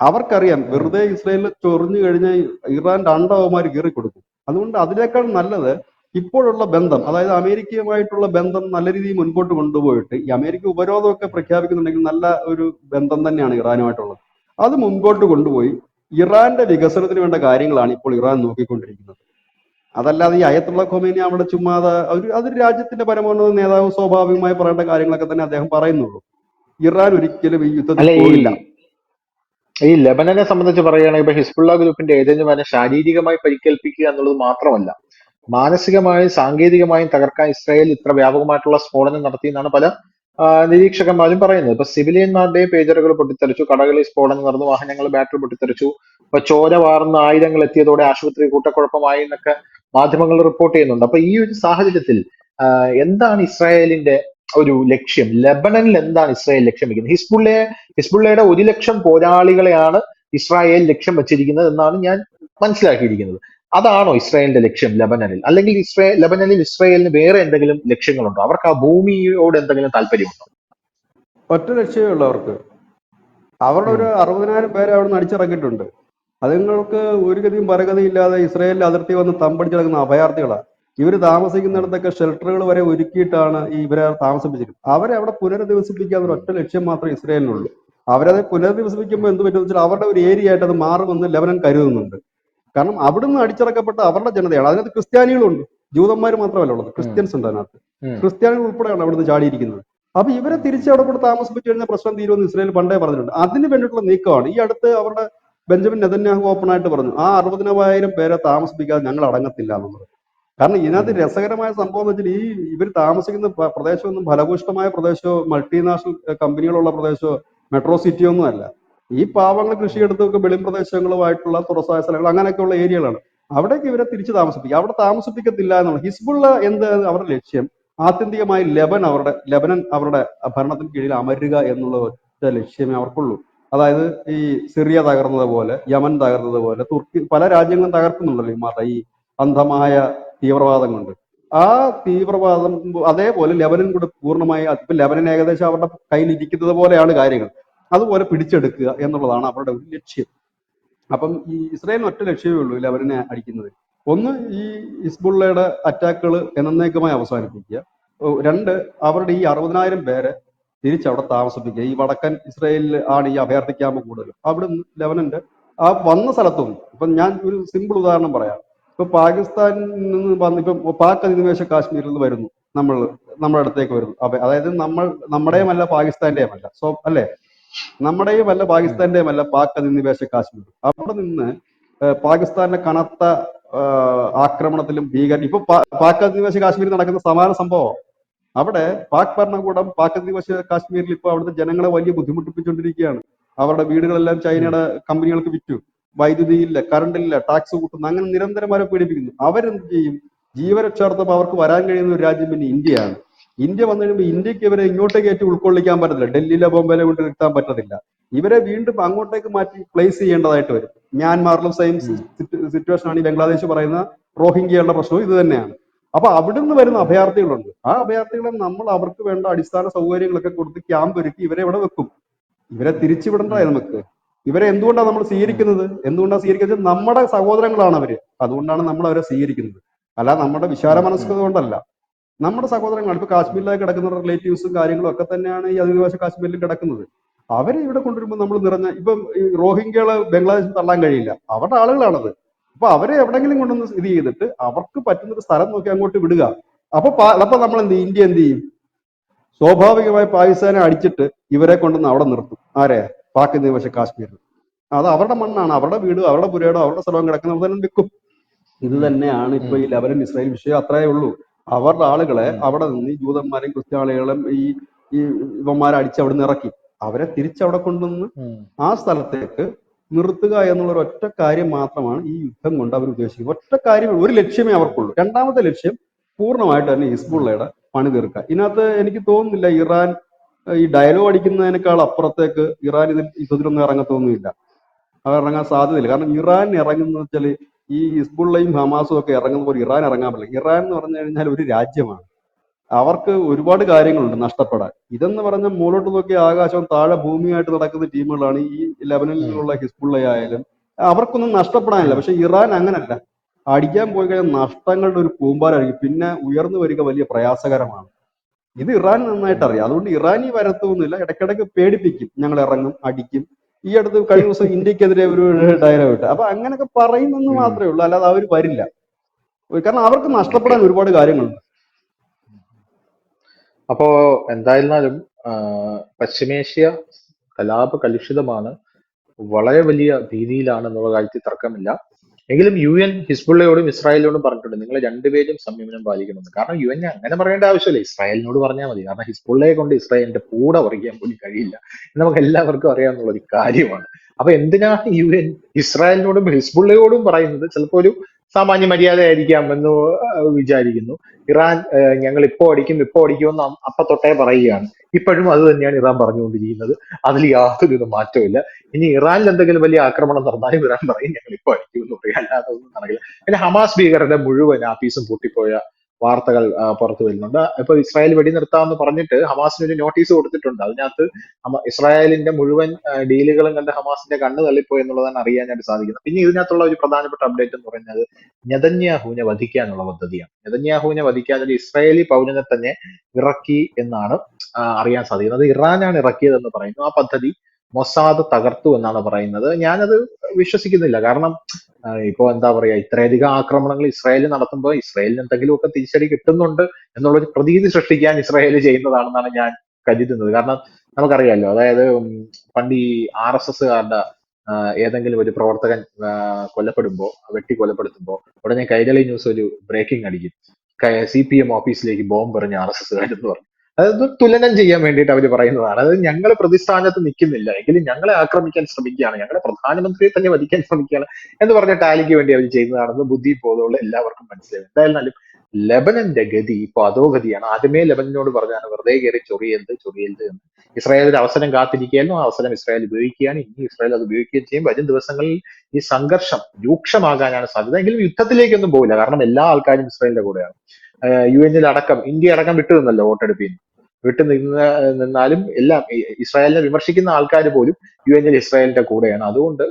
അവർക്കറിയാം വെറുതെ ഇസ്രായേലിൽ ചൊറിഞ്ഞു കഴിഞ്ഞാൽ ഇറാന്റെ അണ്ടവന്മാർ കീറി കൊടുക്കും അതുകൊണ്ട് അതിനേക്കാൾ നല്ലത് ഇപ്പോഴുള്ള ബന്ധം അതായത് അമേരിക്കയുമായിട്ടുള്ള ബന്ധം നല്ല രീതിയിൽ മുൻപോട്ട് കൊണ്ടുപോയിട്ട് ഈ അമേരിക്ക ഉപരോധമൊക്കെ പ്രഖ്യാപിക്കുന്നുണ്ടെങ്കിൽ നല്ല ഒരു ബന്ധം തന്നെയാണ് ഇറാനുമായിട്ടുള്ളത്. അത് മുൻപോട്ട് കൊണ്ടുപോയി ഇറാന്റെ വികസനത്തിന് വേണ്ട കാര്യങ്ങളാണ് ഇപ്പോൾ ഇറാൻ നോക്കിക്കൊണ്ടിരിക്കുന്നത്. അതല്ലാതെ ഈ അയത്തുള്ള ഖൊമേനി അവിടെ ചുമ്മാതെ ഒരു അതൊരു രാജ്യത്തിന്റെ പരമോന്നത നേതാവ് സ്വാഭാവികമായി പറയേണ്ട കാര്യങ്ങളൊക്കെ തന്നെ അദ്ദേഹം പറയുന്നുള്ളൂ. ഇറാൻ ഒരിക്കലും ഈ യുദ്ധത്തിൽ ഈ ലബനനെ ഈ ലെബനനെ സംബന്ധിച്ച് പറയുകയാണെങ്കിൽ ഇപ്പൊ ഹിസ്ബുള്ള ഗ്രൂപ്പിന്റെ ഏജന്റുമാരെ ശാരീരികമായി പരിക്കേൽപ്പിക്കുക എന്നുള്ളത് മാത്രമല്ല മാനസികമായും സാങ്കേതികമായും തകർക്കാൻ ഇസ്രായേൽ ഇത്ര വ്യാപകമായിട്ടുള്ള സ്ഫോടനം നടത്തി എന്നാണ് പല നിരീക്ഷകന്മാരും പറയുന്നത്. ഇപ്പൊ സിവിലിയന്മാരുടെയും പേജറുകൾ പൊട്ടിത്തെറിച്ചു കടകളിൽ സ്ഫോടനം നടന്നു വാഹനങ്ങൾ ബാറ്ററി പൊട്ടിത്തെറിച്ചു ഇപ്പൊ ചോര വാർന്ന ആയുധങ്ങൾ എത്തിയതോടെ ആശുപത്രി കൂട്ടക്കുഴപ്പമായി എന്നൊക്കെ മാധ്യമങ്ങൾ റിപ്പോർട്ട് ചെയ്യുന്നുണ്ട്. അപ്പൊ ഈ ഒരു സാഹചര്യത്തിൽ എന്താണ് ഇസ്രായേലിന്റെ ഒരു ലക്ഷ്യം? ലബണനിൽ എന്താണ് ഇസ്രായേൽ ലക്ഷ്യം വെക്കുന്നത്? ഹിസ്ബുള്ളയെ ഹിസ്ബുള്ളയുടെ ഒരു ലക്ഷം പോരാളികളെയാണ് ഇസ്രായേൽ ലക്ഷ്യം വെച്ചിരിക്കുന്നത് എന്നാണ് ഞാൻ മനസ്സിലാക്കിയിരിക്കുന്നത്. അതാണോ ഇസ്രായേലിന്റെ ലക്ഷ്യം ലബനനിൽ? അല്ലെങ്കിൽ ഇസ്രായേൽ ലബനനിൽ ഇസ്രായേലിന് വേറെ എന്തെങ്കിലും ലക്ഷ്യങ്ങളുണ്ടോ? അവർക്ക് ആ ഭൂമിയോട് എന്തെങ്കിലും താല്പര്യമുണ്ടോ? ഒറ്റ ലക്ഷ്യമേ ഉള്ളൂ അവർക്ക്. അവരുടെ ഒരു അറുപതിനായിരം പേരെ അവിടെ നിന്ന് അടിച്ചിറക്കിയിട്ടുണ്ട്. അതുങ്ങൾക്ക് ഒരു ഗതിയും പരഗതിയില്ലാതെ ഇസ്രായേലിൽ അതിർത്തി വന്ന് തമ്പടിച്ച് കിടക്കുന്ന അഭയാർത്ഥികളാണ് ഇവർ താമസിക്കുന്നിടത്തൊക്കെ ഷെൽട്ടറുകൾ വരെ ഒരുക്കിയിട്ടാണ് ഈ ഇവരെ താമസിപ്പിച്ചിരിക്കുന്നത്. അവരെ അവിടെ പുനരധിവസിപ്പിക്കുക എന്നൊരു ഒറ്റ ലക്ഷ്യം മാത്രമേ ഇസ്രായേലിനുള്ളൂ. അവരത് പുനരധിവസിപ്പിക്കുമ്പോൾ എന്ത് പറ്റുമെന്ന് വെച്ചാൽ അവരുടെ ഒരു ഏരിയ ആയിട്ട് അത് മാറുമെന്ന് ലെബനൻ കരുതുന്നുണ്ട്. കാരണം അവിടുന്ന് അടിച്ചിറക്കപ്പെട്ട അവരുടെ ജനതയാണ്. അതിനകത്ത് ക്രിസ്ത്യാനികളുണ്ട്. ജൂതന്മാർ മാത്രമല്ല ഉള്ളത്. ക്രിസ്ത്യൻസ് ഉണ്ട് അതിനകത്ത്. ക്രിസ്ത്യാനികൾ ഉൾപ്പെടെയാണ് അവിടുന്ന് ചാടിയിരിക്കുന്നത്. അപ്പൊ ഇവരെ തിരിച്ച് അവിടെ കൂടെ താമസിപ്പിച്ചു കഴിഞ്ഞാൽ പ്രശ്നം തീരുമെന്ന് ഇസ്രായേൽ പണ്ടേ പറഞ്ഞിട്ടുണ്ട്. അതിന് വേണ്ടിയിട്ടുള്ള നീക്കമാണ്. ഈ അടുത്ത് അവരുടെ ബെഞ്ചമിൻ നെതന്യാഹു ഓപ്പൺ ആയിട്ട് പറഞ്ഞു. ആ അറുപതിനായിരം പേരെ താമസിപ്പിക്കാതെ ഞങ്ങൾ അടങ്ങത്തില്ല എന്നുള്ളത് കാരണം ഇതിനകത്ത് രസകരമായ സംഭവം എന്ന് വെച്ചാൽ ഈ ഇവർ താമസിക്കുന്ന പ്രദേശം പ്രദേശമൊന്നും ഫലഭൂഷ്ടമായ പ്രദേശമോ മൾട്ടിനാഷണൽ കമ്പനികളുള്ള പ്രദേശമോ മെട്രോ സിറ്റിയോ ഒന്നും അല്ല. ഈ പാവങ്ങൾ കൃഷിയെടുത്തൊക്കെ വെളിം പ്രദേശങ്ങളുമായിട്ടുള്ള തുറസായ സ്ഥലങ്ങൾ അങ്ങനെയൊക്കെയുള്ള ഏരിയകളാണ്. അവിടേക്ക് ഇവരെ തിരിച്ച് താമസിപ്പിക്കുക അവിടെ താമസിപ്പിക്കത്തില്ല എന്നുള്ള ഹിസ്ബുള്ള എന്ത് അവരുടെ ലക്ഷ്യം? ആത്യന്തികമായി ലെബൻ അവരുടെ ലെബനൻ അവരുടെ ഭരണത്തിന് കീഴിൽ അമരുക എന്നുള്ള ഒറ്റ ലക്ഷ്യമേ അവർക്കുള്ളൂ. അതായത് ഈ സിറിയ തകർന്നതുപോലെ യമൻ തകർന്നതുപോലെ തുർക്കി പല രാജ്യങ്ങളും തകർക്കുന്നുണ്ടല്ലോ ഇമാരുടെ ഈ അന്ധമായ തീവ്രവാദം കൊണ്ട്. ആ തീവ്രവാദം അതേപോലെ ലെബനൻ കൂടെ പൂർണമായി ഇപ്പൊ ലെബനൻ ഏകദേശം അവരുടെ കയ്യിലിരിക്കുന്നത് പോലെയാണ് കാര്യങ്ങൾ. അതുപോലെ പിടിച്ചെടുക്കുക എന്നുള്ളതാണ് അവരുടെ ഒരു ലക്ഷ്യം. അപ്പം ഈ ഇസ്രായേലിന് ഒറ്റ ലക്ഷ്യമേ ഉള്ളൂ ലെബനനെ അടിക്കുന്നത്. ഒന്ന് ഈ ഇസ്ബുള്ളയുടെ അറ്റാക്കുകൾ എന്നേക്കുമായി അവസാനിപ്പിക്കുക. രണ്ട് അവരുടെ ഈ അറുപതിനായിരം പേരെ തിരിച്ചവിടെ താമസിപ്പിക്കുക. ഈ വടക്കൻ ഇസ്രായേലിൽ ആണ് ഈ അഭയാർത്ഥി ക്യാമ്പ് കൂടുതലും. അവിടെ ലെവനന്റെ ആ വന്ന സ്ഥലത്തും ഇപ്പം ഞാൻ ഒരു സിമ്പിൾ ഉദാഹരണം പറയാം. ഇപ്പൊ പാകിസ്ഥാനിൽ നിന്ന് വന്ന് ഇപ്പം പാക് അധിനിവേശ കാശ്മീരിൽ നിന്ന് വരുന്നു. നമ്മൾ നമ്മുടെ അടുത്തേക്ക് വരുന്നു. അപ്പൊ അതായത് നമ്മൾ നമ്മുടെയും അല്ല പാകിസ്ഥാന്റെയും അല്ല സോ അല്ലേ? പാകിസ്ഥാന്റെയും അല്ല പാക് അധിനിവേശ കാശ്മീർ. അവിടെ നിന്ന് പാകിസ്ഥാന്റെ കനത്ത ആക്രമണത്തിലും ഭീകര ഇപ്പൊ പാക് അധിനിവേശ കാശ്മീരിൽ നടക്കുന്ന സമാന സംഭവം അവിടെ പാക് ഭരണകൂടം പാക് അധിവശ കാശ്മീരിൽ ഇപ്പൊ അവിടുത്തെ ജനങ്ങളെ വലിയ ബുദ്ധിമുട്ടിപ്പിച്ചുകൊണ്ടിരിക്കുകയാണ് അവരുടെ വീടുകളെല്ലാം ചൈനയുടെ കമ്പനികൾക്ക് വിറ്റു. വൈദ്യുതി ഇല്ല കറണ്ട് ഇല്ല ടാക്സ് കൂട്ടുന്നു. അങ്ങനെ നിരന്തരം അവരെ പീഡിപ്പിക്കുന്നു. അവരെന്ത് ചെയ്യും? ജീവരക്ഷാർത്ഥം അവർക്ക് വരാൻ കഴിയുന്ന ഒരു രാജ്യം പിന്നെ ഇന്ത്യയാണ്. ഇന്ത്യ വന്നു കഴിയുമ്പോൾ ഇന്ത്യയ്ക്ക് ഇവരെ ഇങ്ങോട്ടേക്ക് ഏറ്റവും ഉൾക്കൊള്ളിക്കാൻ പറ്റത്തില്ല. ഡൽഹിയിലെ ബോംബെയിലെ കൊണ്ട് നിർത്താൻ പറ്റത്തില്ല. ഇവരെ വീണ്ടും അങ്ങോട്ടേക്ക് മാറ്റി പ്ലേസ് ചെയ്യേണ്ടതായിട്ട് വരും. മ്യാൻമാറിലും സെയിം സിറ്റുവേഷൻ ആണ് ഈ ബംഗ്ലാദേശ് പറയുന്ന റോഹിംഗ്യകളുടെ പ്രശ്നവും ഇത് തന്നെയാണ്. അപ്പൊ അവിടുന്ന് വരുന്ന അഭയാർത്ഥികളുണ്ട്. ആ അഭയാർത്ഥികളെ നമ്മൾ അവർക്ക് വേണ്ട അടിസ്ഥാന സൗകര്യങ്ങളൊക്കെ കൊടുത്ത് ക്യാമ്പ് ഒരുക്കി ഇവരെ ഇവിടെ വെക്കും. ഇവരെ തിരിച്ചുവിടണ്ടായി നമുക്ക്. ഇവരെ എന്തുകൊണ്ടാണ് നമ്മൾ സ്വീകരിക്കുന്നത്? എന്തുകൊണ്ടാണ് സ്വീകരിക്കുന്നത്? നമ്മുടെ സഹോദരങ്ങളാണ് അവർ. അതുകൊണ്ടാണ് നമ്മൾ അവരെ സ്വീകരിക്കുന്നത്. അല്ല നമ്മുടെ വിശാല മനസ്കത കൊണ്ടല്ല. നമ്മുടെ സഹോദരങ്ങൾ ഇപ്പൊ കാശ്മീരിലേക്ക് കിടക്കുന്ന റിലേറ്റീവ്സും കാര്യങ്ങളും ഒക്കെ തന്നെയാണ് ഈ അധിനിവാസ കാശ്മീരിൽ കിടക്കുന്നത്. അവരെ ഇവിടെ കൊണ്ടുവരുമ്പോൾ നമ്മൾ നിറഞ്ഞ ഇപ്പം റോഹിംഗ്യകളെ ബംഗ്ലാദേശിൽ തള്ളാൻ കഴിയില്ല. അവരുടെ ആളുകളാണത്. അപ്പൊ അവരെ എവിടെങ്കിലും കൊണ്ടുവന്ന് ഇത് ചെയ്തിട്ട് അവർക്ക് പറ്റുന്ന ഒരു സ്ഥലം നോക്കി അങ്ങോട്ട് വിടുക. അപ്പൊ അപ്പൊ നമ്മൾ എന്ത് ഇന്ത്യ എന്ത് ചെയ്യും? സ്വാഭാവികമായി പാകിസ്ഥാനെ അടിച്ചിട്ട് ഇവരെ കൊണ്ടുവന്ന് അവിടെ നിർത്തും. ആരെ? പാക് നിവശ കാശ്മീരിൽ. അത് അവരുടെ മണ്ണാണ്. അവരുടെ വീട് അവരുടെ പുരയിടം അവരുടെ സ്ഥലവും കിടക്കുന്ന തന്നെ വെക്കും ഇത് തന്നെയാണ് ഇപ്പൊ ഈ ലെബനൻ ഇസ്രായേൽ വിഷയം അത്രയേ ഉള്ളൂ. അവരുടെ ആളുകളെ അവിടെ നിന്ന് ഈ ജൂതന്മാരെയും ക്രിസ്ത്യാനികളും ഈ ഈ ഇവന്മാരെ അടിച്ച് അവിടെ നിന്ന് ഇറക്കി. അവരെ തിരിച്ചവിടെ കൊണ്ടുവന്ന് ആ സ്ഥലത്തേക്ക് നിർത്തുക എന്നുള്ള ഒറ്റ കാര്യം മാത്രമാണ് ഈ യുദ്ധം കൊണ്ട് അവർ ഉദ്ദേശിക്കുന്നത്. ഒറ്റ കാര്യം ഒരു ലക്ഷ്യമേ അവർക്കുള്ളൂ. രണ്ടാമത്തെ ലക്ഷ്യം പൂർണമായിട്ട് തന്നെ ഹിസ്ബുള്ളയുടെ പണി തീർക്കുക. ഇതിനകത്ത് എനിക്ക് തോന്നുന്നില്ല ഇറാൻ ഈ ഡയലോഗ് അടിക്കുന്നതിനേക്കാൾ അപ്പുറത്തേക്ക് ഇറാൻ ഇതിൽ യുദ്ധത്തിലൊന്നും ഇറങ്ങത്തൊന്നുമില്ല. അവർ ഇറങ്ങാൻ സാധ്യതയില്ല. കാരണം ഇറാൻ ഇറങ്ങുന്നത് വെച്ചാൽ ഈ ഹിസ്ബുള്ളയും ഹമാസും ഒക്കെ ഇറങ്ങുന്ന പോലെ ഇറാൻ ഇറങ്ങാൻ പറ്റില്ല. ഇറാൻ എന്ന് പറഞ്ഞു കഴിഞ്ഞാൽ ഒരു രാജ്യമാണ്. അവർക്ക് ഒരുപാട് കാര്യങ്ങളുണ്ട് നഷ്ടപ്പെടാൻ. ഇതെന്ന് പറഞ്ഞ മുകളോട്ട് നോക്കിയ ആകാശവും താഴെ ഭൂമിയായിട്ട് നടക്കുന്ന ടീമുകളാണ് ഈ ലെബനനിലുള്ള ഹിസ്ബുള്ള ആയാലും. അവർക്കൊന്നും നഷ്ടപ്പെടാനില്ല. പക്ഷെ ഇറാൻ അങ്ങനല്ല. അടിക്കാൻ പോയി കഴിഞ്ഞാൽ നഷ്ടങ്ങളുടെ ഒരു കൂമ്പാരായിരിക്കും പിന്നെ ഉയർന്നു വരിക വലിയ പ്രയാസകരമാണ്. ഇത് ഇറാൻ നന്നായിട്ട് അറിയാം. അതുകൊണ്ട് ഇറാനി വരത്തൊന്നുമില്ല. ഇടയ്ക്കിടയ്ക്ക് പേടിപ്പിക്കും. ഞങ്ങൾ ഇറങ്ങും അടിക്കും. ഈ അടുത്ത് കഴിഞ്ഞ ദിവസം ഇന്ത്യക്കെതിരെ ഒരു ഡയലോഗ് ഇട്ട്. അപ്പൊ അങ്ങനെയൊക്കെ പറയുന്നെന്ന് മാത്രമേ ഉള്ളൂ. അല്ലാതെ അവർ വരില്ല. കാരണം അവർക്ക് നഷ്ടപ്പെടാൻ ഒരുപാട് കാര്യങ്ങളുണ്ട്. അപ്പോ എന്തായിരുന്നാലും പശ്ചിമേഷ്യ കലാപ കലുഷിതമാണ്. വളരെ വലിയ ഭീതിയിലാണ് എന്നുള്ള കാര്യത്തിൽ തർക്കമില്ല. എങ്കിലും യു എൻ ഹിസ്ബുള്ളയോടും ഇസ്രായേലിനോടും പറഞ്ഞിട്ടുണ്ട് നിങ്ങൾ രണ്ടുപേരും സംയമനം പാലിക്കണമെന്ന്. കാരണം യു എൻ അങ്ങനെ പറയേണ്ട ആവശ്യമില്ല. ഇസ്രായേലിനോട് പറഞ്ഞാൽ മതി. കാരണം ഹിസ്ബുള്ളയെ കൊണ്ട് ഇസ്രായേലിന്റെ കൂടെ പറിക്കാൻ പോലും കഴിയില്ല. നമുക്ക് എല്ലാവർക്കും അറിയാവുന്ന ഒരു കാര്യമാണ്. അപ്പൊ എന്തിനാണ് യു എൻ ഇസ്രായേലിനോടും ഹിസ്ബുള്ളയോടും പറയുന്നത്? ചിലപ്പോൾ ഒരു സാമാന്യ മര്യാദ ആയിരിക്കാം എന്ന് വിചാരിക്കുന്നു. ഇറാൻ ഞങ്ങൾ ഇപ്പോ അടിക്കും ഇപ്പോ അടിക്കുമെന്ന് അപ്പ തൊട്ടേ പറയുകയാണ്. ഇപ്പോഴും അത് തന്നെയാണ് ഇറാൻ പറഞ്ഞുകൊണ്ടിരിക്കുന്നത്. അതിൽ യാതൊരു ഇത് മാറ്റമില്ല ഇനി ഇറാനിൽ എന്തെങ്കിലും വലിയ ആക്രമണം നടന്നാലും ഇറാൻ പറയും ഞങ്ങൾ ഇപ്പോൾ അടിക്കും എന്ന് പറയും. അല്ലാതെ ഒന്നും നടക്കില്ല. പിന്നെ ഹമാസ് ഭീകരരുടെ മുഴുവൻ ആഫീസും പൂട്ടിപ്പോയ വാർത്തകൾ പുറത്തു വരുന്നുണ്ട്. ഇപ്പൊ ഇസ്രായേൽ വെടിനിർത്താമെന്ന് പറഞ്ഞിട്ട് ഹമാസിന് ഒരു നോട്ടീസ് കൊടുത്തിട്ടുണ്ട്. അതിനകത്ത് ഇസ്രായേലിന്റെ മുഴുവൻ ഡീലുകളും കണ്ട് ഹമാസിന്റെ കണ്ണ് തള്ളിപ്പോയി എന്നുള്ളതാണ് അറിയാനായിട്ട് സാധിക്കുന്നത്. പിന്നെ ഇതിനകത്തുള്ള ഒരു പ്രധാനപ്പെട്ട അപ്ഡേറ്റ് എന്ന് പറയുന്നത് നെതന്യാഹുവിനെ വധിക്കാനുള്ള പദ്ധതിയാണ്. നെതന്യാഹുവിനെ വധിക്കാൻ ഒരു ഇസ്രായേലി പൗരനെ തന്നെ ഇറക്കി എന്നാണ് അറിയാൻ സാധിക്കുന്നത്. അത് ഇറാനാണ് ഇറക്കിയതെന്ന് പറയുന്നു. ആ പദ്ധതി മൊസാദ് തകർത്തു എന്നാണ് പറയുന്നത്. ഞാനത് വിശ്വസിക്കുന്നില്ല. കാരണം ഇപ്പോൾ ഇപ്പോ എന്താ പറയാ ഇത്രയധികം ആക്രമണങ്ങൾ ഇസ്രായേൽ നടത്തുമ്പോൾ ഇസ്രായേലിന് എന്തെങ്കിലുമൊക്കെ തിരിച്ചടി കിട്ടുന്നുണ്ട് എന്നുള്ളൊരു പ്രതീതി സൃഷ്ടിക്കാൻ ഇസ്രായേൽ ചെയ്യുന്നതാണെന്നാണ് ഞാൻ കരുതുന്നത്. കാരണം നമുക്കറിയാലോ അതായത് പണ്ട് ഈ ആർ എസ് എസ്സുകാരുടെ ഏതെങ്കിലും ഒരു പ്രവർത്തകൻ കൊല്ലപ്പെടുമ്പോൾ കൊല്ലപ്പെടുമ്പോ വെട്ടി കൊലപ്പെടുത്തുമ്പോ ഉടനെ കൈരളി ന്യൂസ് ഒരു ബ്രേക്കിംഗ് അടിക്കും. സി പി എം ഓഫീസിലേക്ക് ബോംബ് എറിഞ്ഞ ആർ എസ് എസ്സുകാരെന്ന് പറഞ്ഞു. അതായത് തുലനം ചെയ്യാൻ വേണ്ടിയിട്ട് അവർ പറയുന്നതാണ്. അതായത് ഞങ്ങൾ പ്രതിസ്ഥാനത്ത് നിൽക്കുന്നില്ല. എങ്കിലും ഞങ്ങളെ ആക്രമിക്കാൻ ശ്രമിക്കുകയാണ്. ഞങ്ങളെ പ്രധാനമന്ത്രിയെ തന്നെ വധിക്കാൻ ശ്രമിക്കുകയാണ് എന്ന് പറഞ്ഞ ടാലിക്ക് വേണ്ടി അവർ ചെയ്യുന്നതാണെന്ന് ബുദ്ധി ബോധമുള്ള എല്ലാവർക്കും മനസ്സിലായി. എന്തായാലും ലബനന്റെ ഗതി ഇപ്പൊ അധോഗതിയാണ്. ആദ്യമേ ലെബനനോട് പറഞ്ഞാണ് വെറുതെ കയറി ചൊറിയരുത് ചൊറിയരുത് എന്ന്. ഇസ്രായേൽ ഒരു അവസരം കാത്തിരിക്കുകയായിരുന്നു. ആ അവസരം ഇസ്രായേൽ ഉപയോഗിക്കുകയാണ്. ഇനി ഇസ്രായേൽ അത് ഉപയോഗിക്കുകയും ചെയ്യും. വരും ദിവസങ്ങളിൽ ഈ സംഘർഷം രൂക്ഷമാകാനാണ് സാധ്യത. എങ്കിലും യുദ്ധത്തിലേക്കൊന്നും പോകില്ല കാരണം എല്ലാ ആൾക്കാരും ഇസ്രായേലിന്റെ കൂടെയാണ്. യു എനിൽ അടക്കം ഇന്ത്യ അടക്കം വിട്ടു നിന്നല്ലോ വോട്ടെടുപ്പിൽ വിട്ടു നിന്ന് നിന്നാലും എല്ലാം ഇസ്രായേലിനെ വിമർശിക്കുന്ന ആൾക്കാർ പോലും യു എനിൽ ഇസ്രായേലിന്റെ കൂടെയാണ്. അതുകൊണ്ട്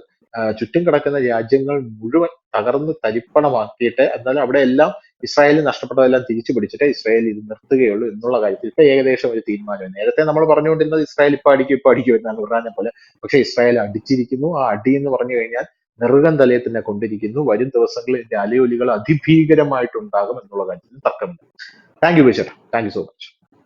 ചുറ്റും കിടക്കുന്ന രാജ്യങ്ങൾ മുഴുവൻ തകർന്ന് തരിപ്പണമാക്കിയിട്ട് എന്നാലും അവിടെ എല്ലാം ഇസ്രായേലിന് നഷ്ടപ്പെട്ടതെല്ലാം തിരിച്ചു പിടിച്ചിട്ട് ഇസ്രായേൽ ഇത് നിർത്തുകയുള്ളൂ എന്നുള്ള കാര്യത്തിൽ ഇപ്പൊ ഏകദേശം ഒരു തീരുമാനം നേരത്തെ നമ്മൾ പറഞ്ഞുകൊണ്ടിരുന്നത് ഇസ്രായേൽ ഇപ്പൊ അടിക്കും ഇപ്പൊ അടിക്കും എന്നാണ് ഇറാനെ പോലെ. പക്ഷെ ഇസ്രായേൽ അടിച്ചിരിക്കുന്നു. ആ അടി എന്ന് പറഞ്ഞു കഴിഞ്ഞാൽ നെറുകം തലയെ തന്നെ കൊണ്ടിരിക്കുന്നു. വരും ദിവസങ്ങളിൽ ഇതിന്റെ അലയൊലികൾ അതിഭീകരമായിട്ടുണ്ടാകും എന്നുള്ള കാര്യത്തിൽ തർക്കമില്ല. താങ്ക് യു ബിച്ചേട്ടാ താങ്ക് യു സോ മച്ച്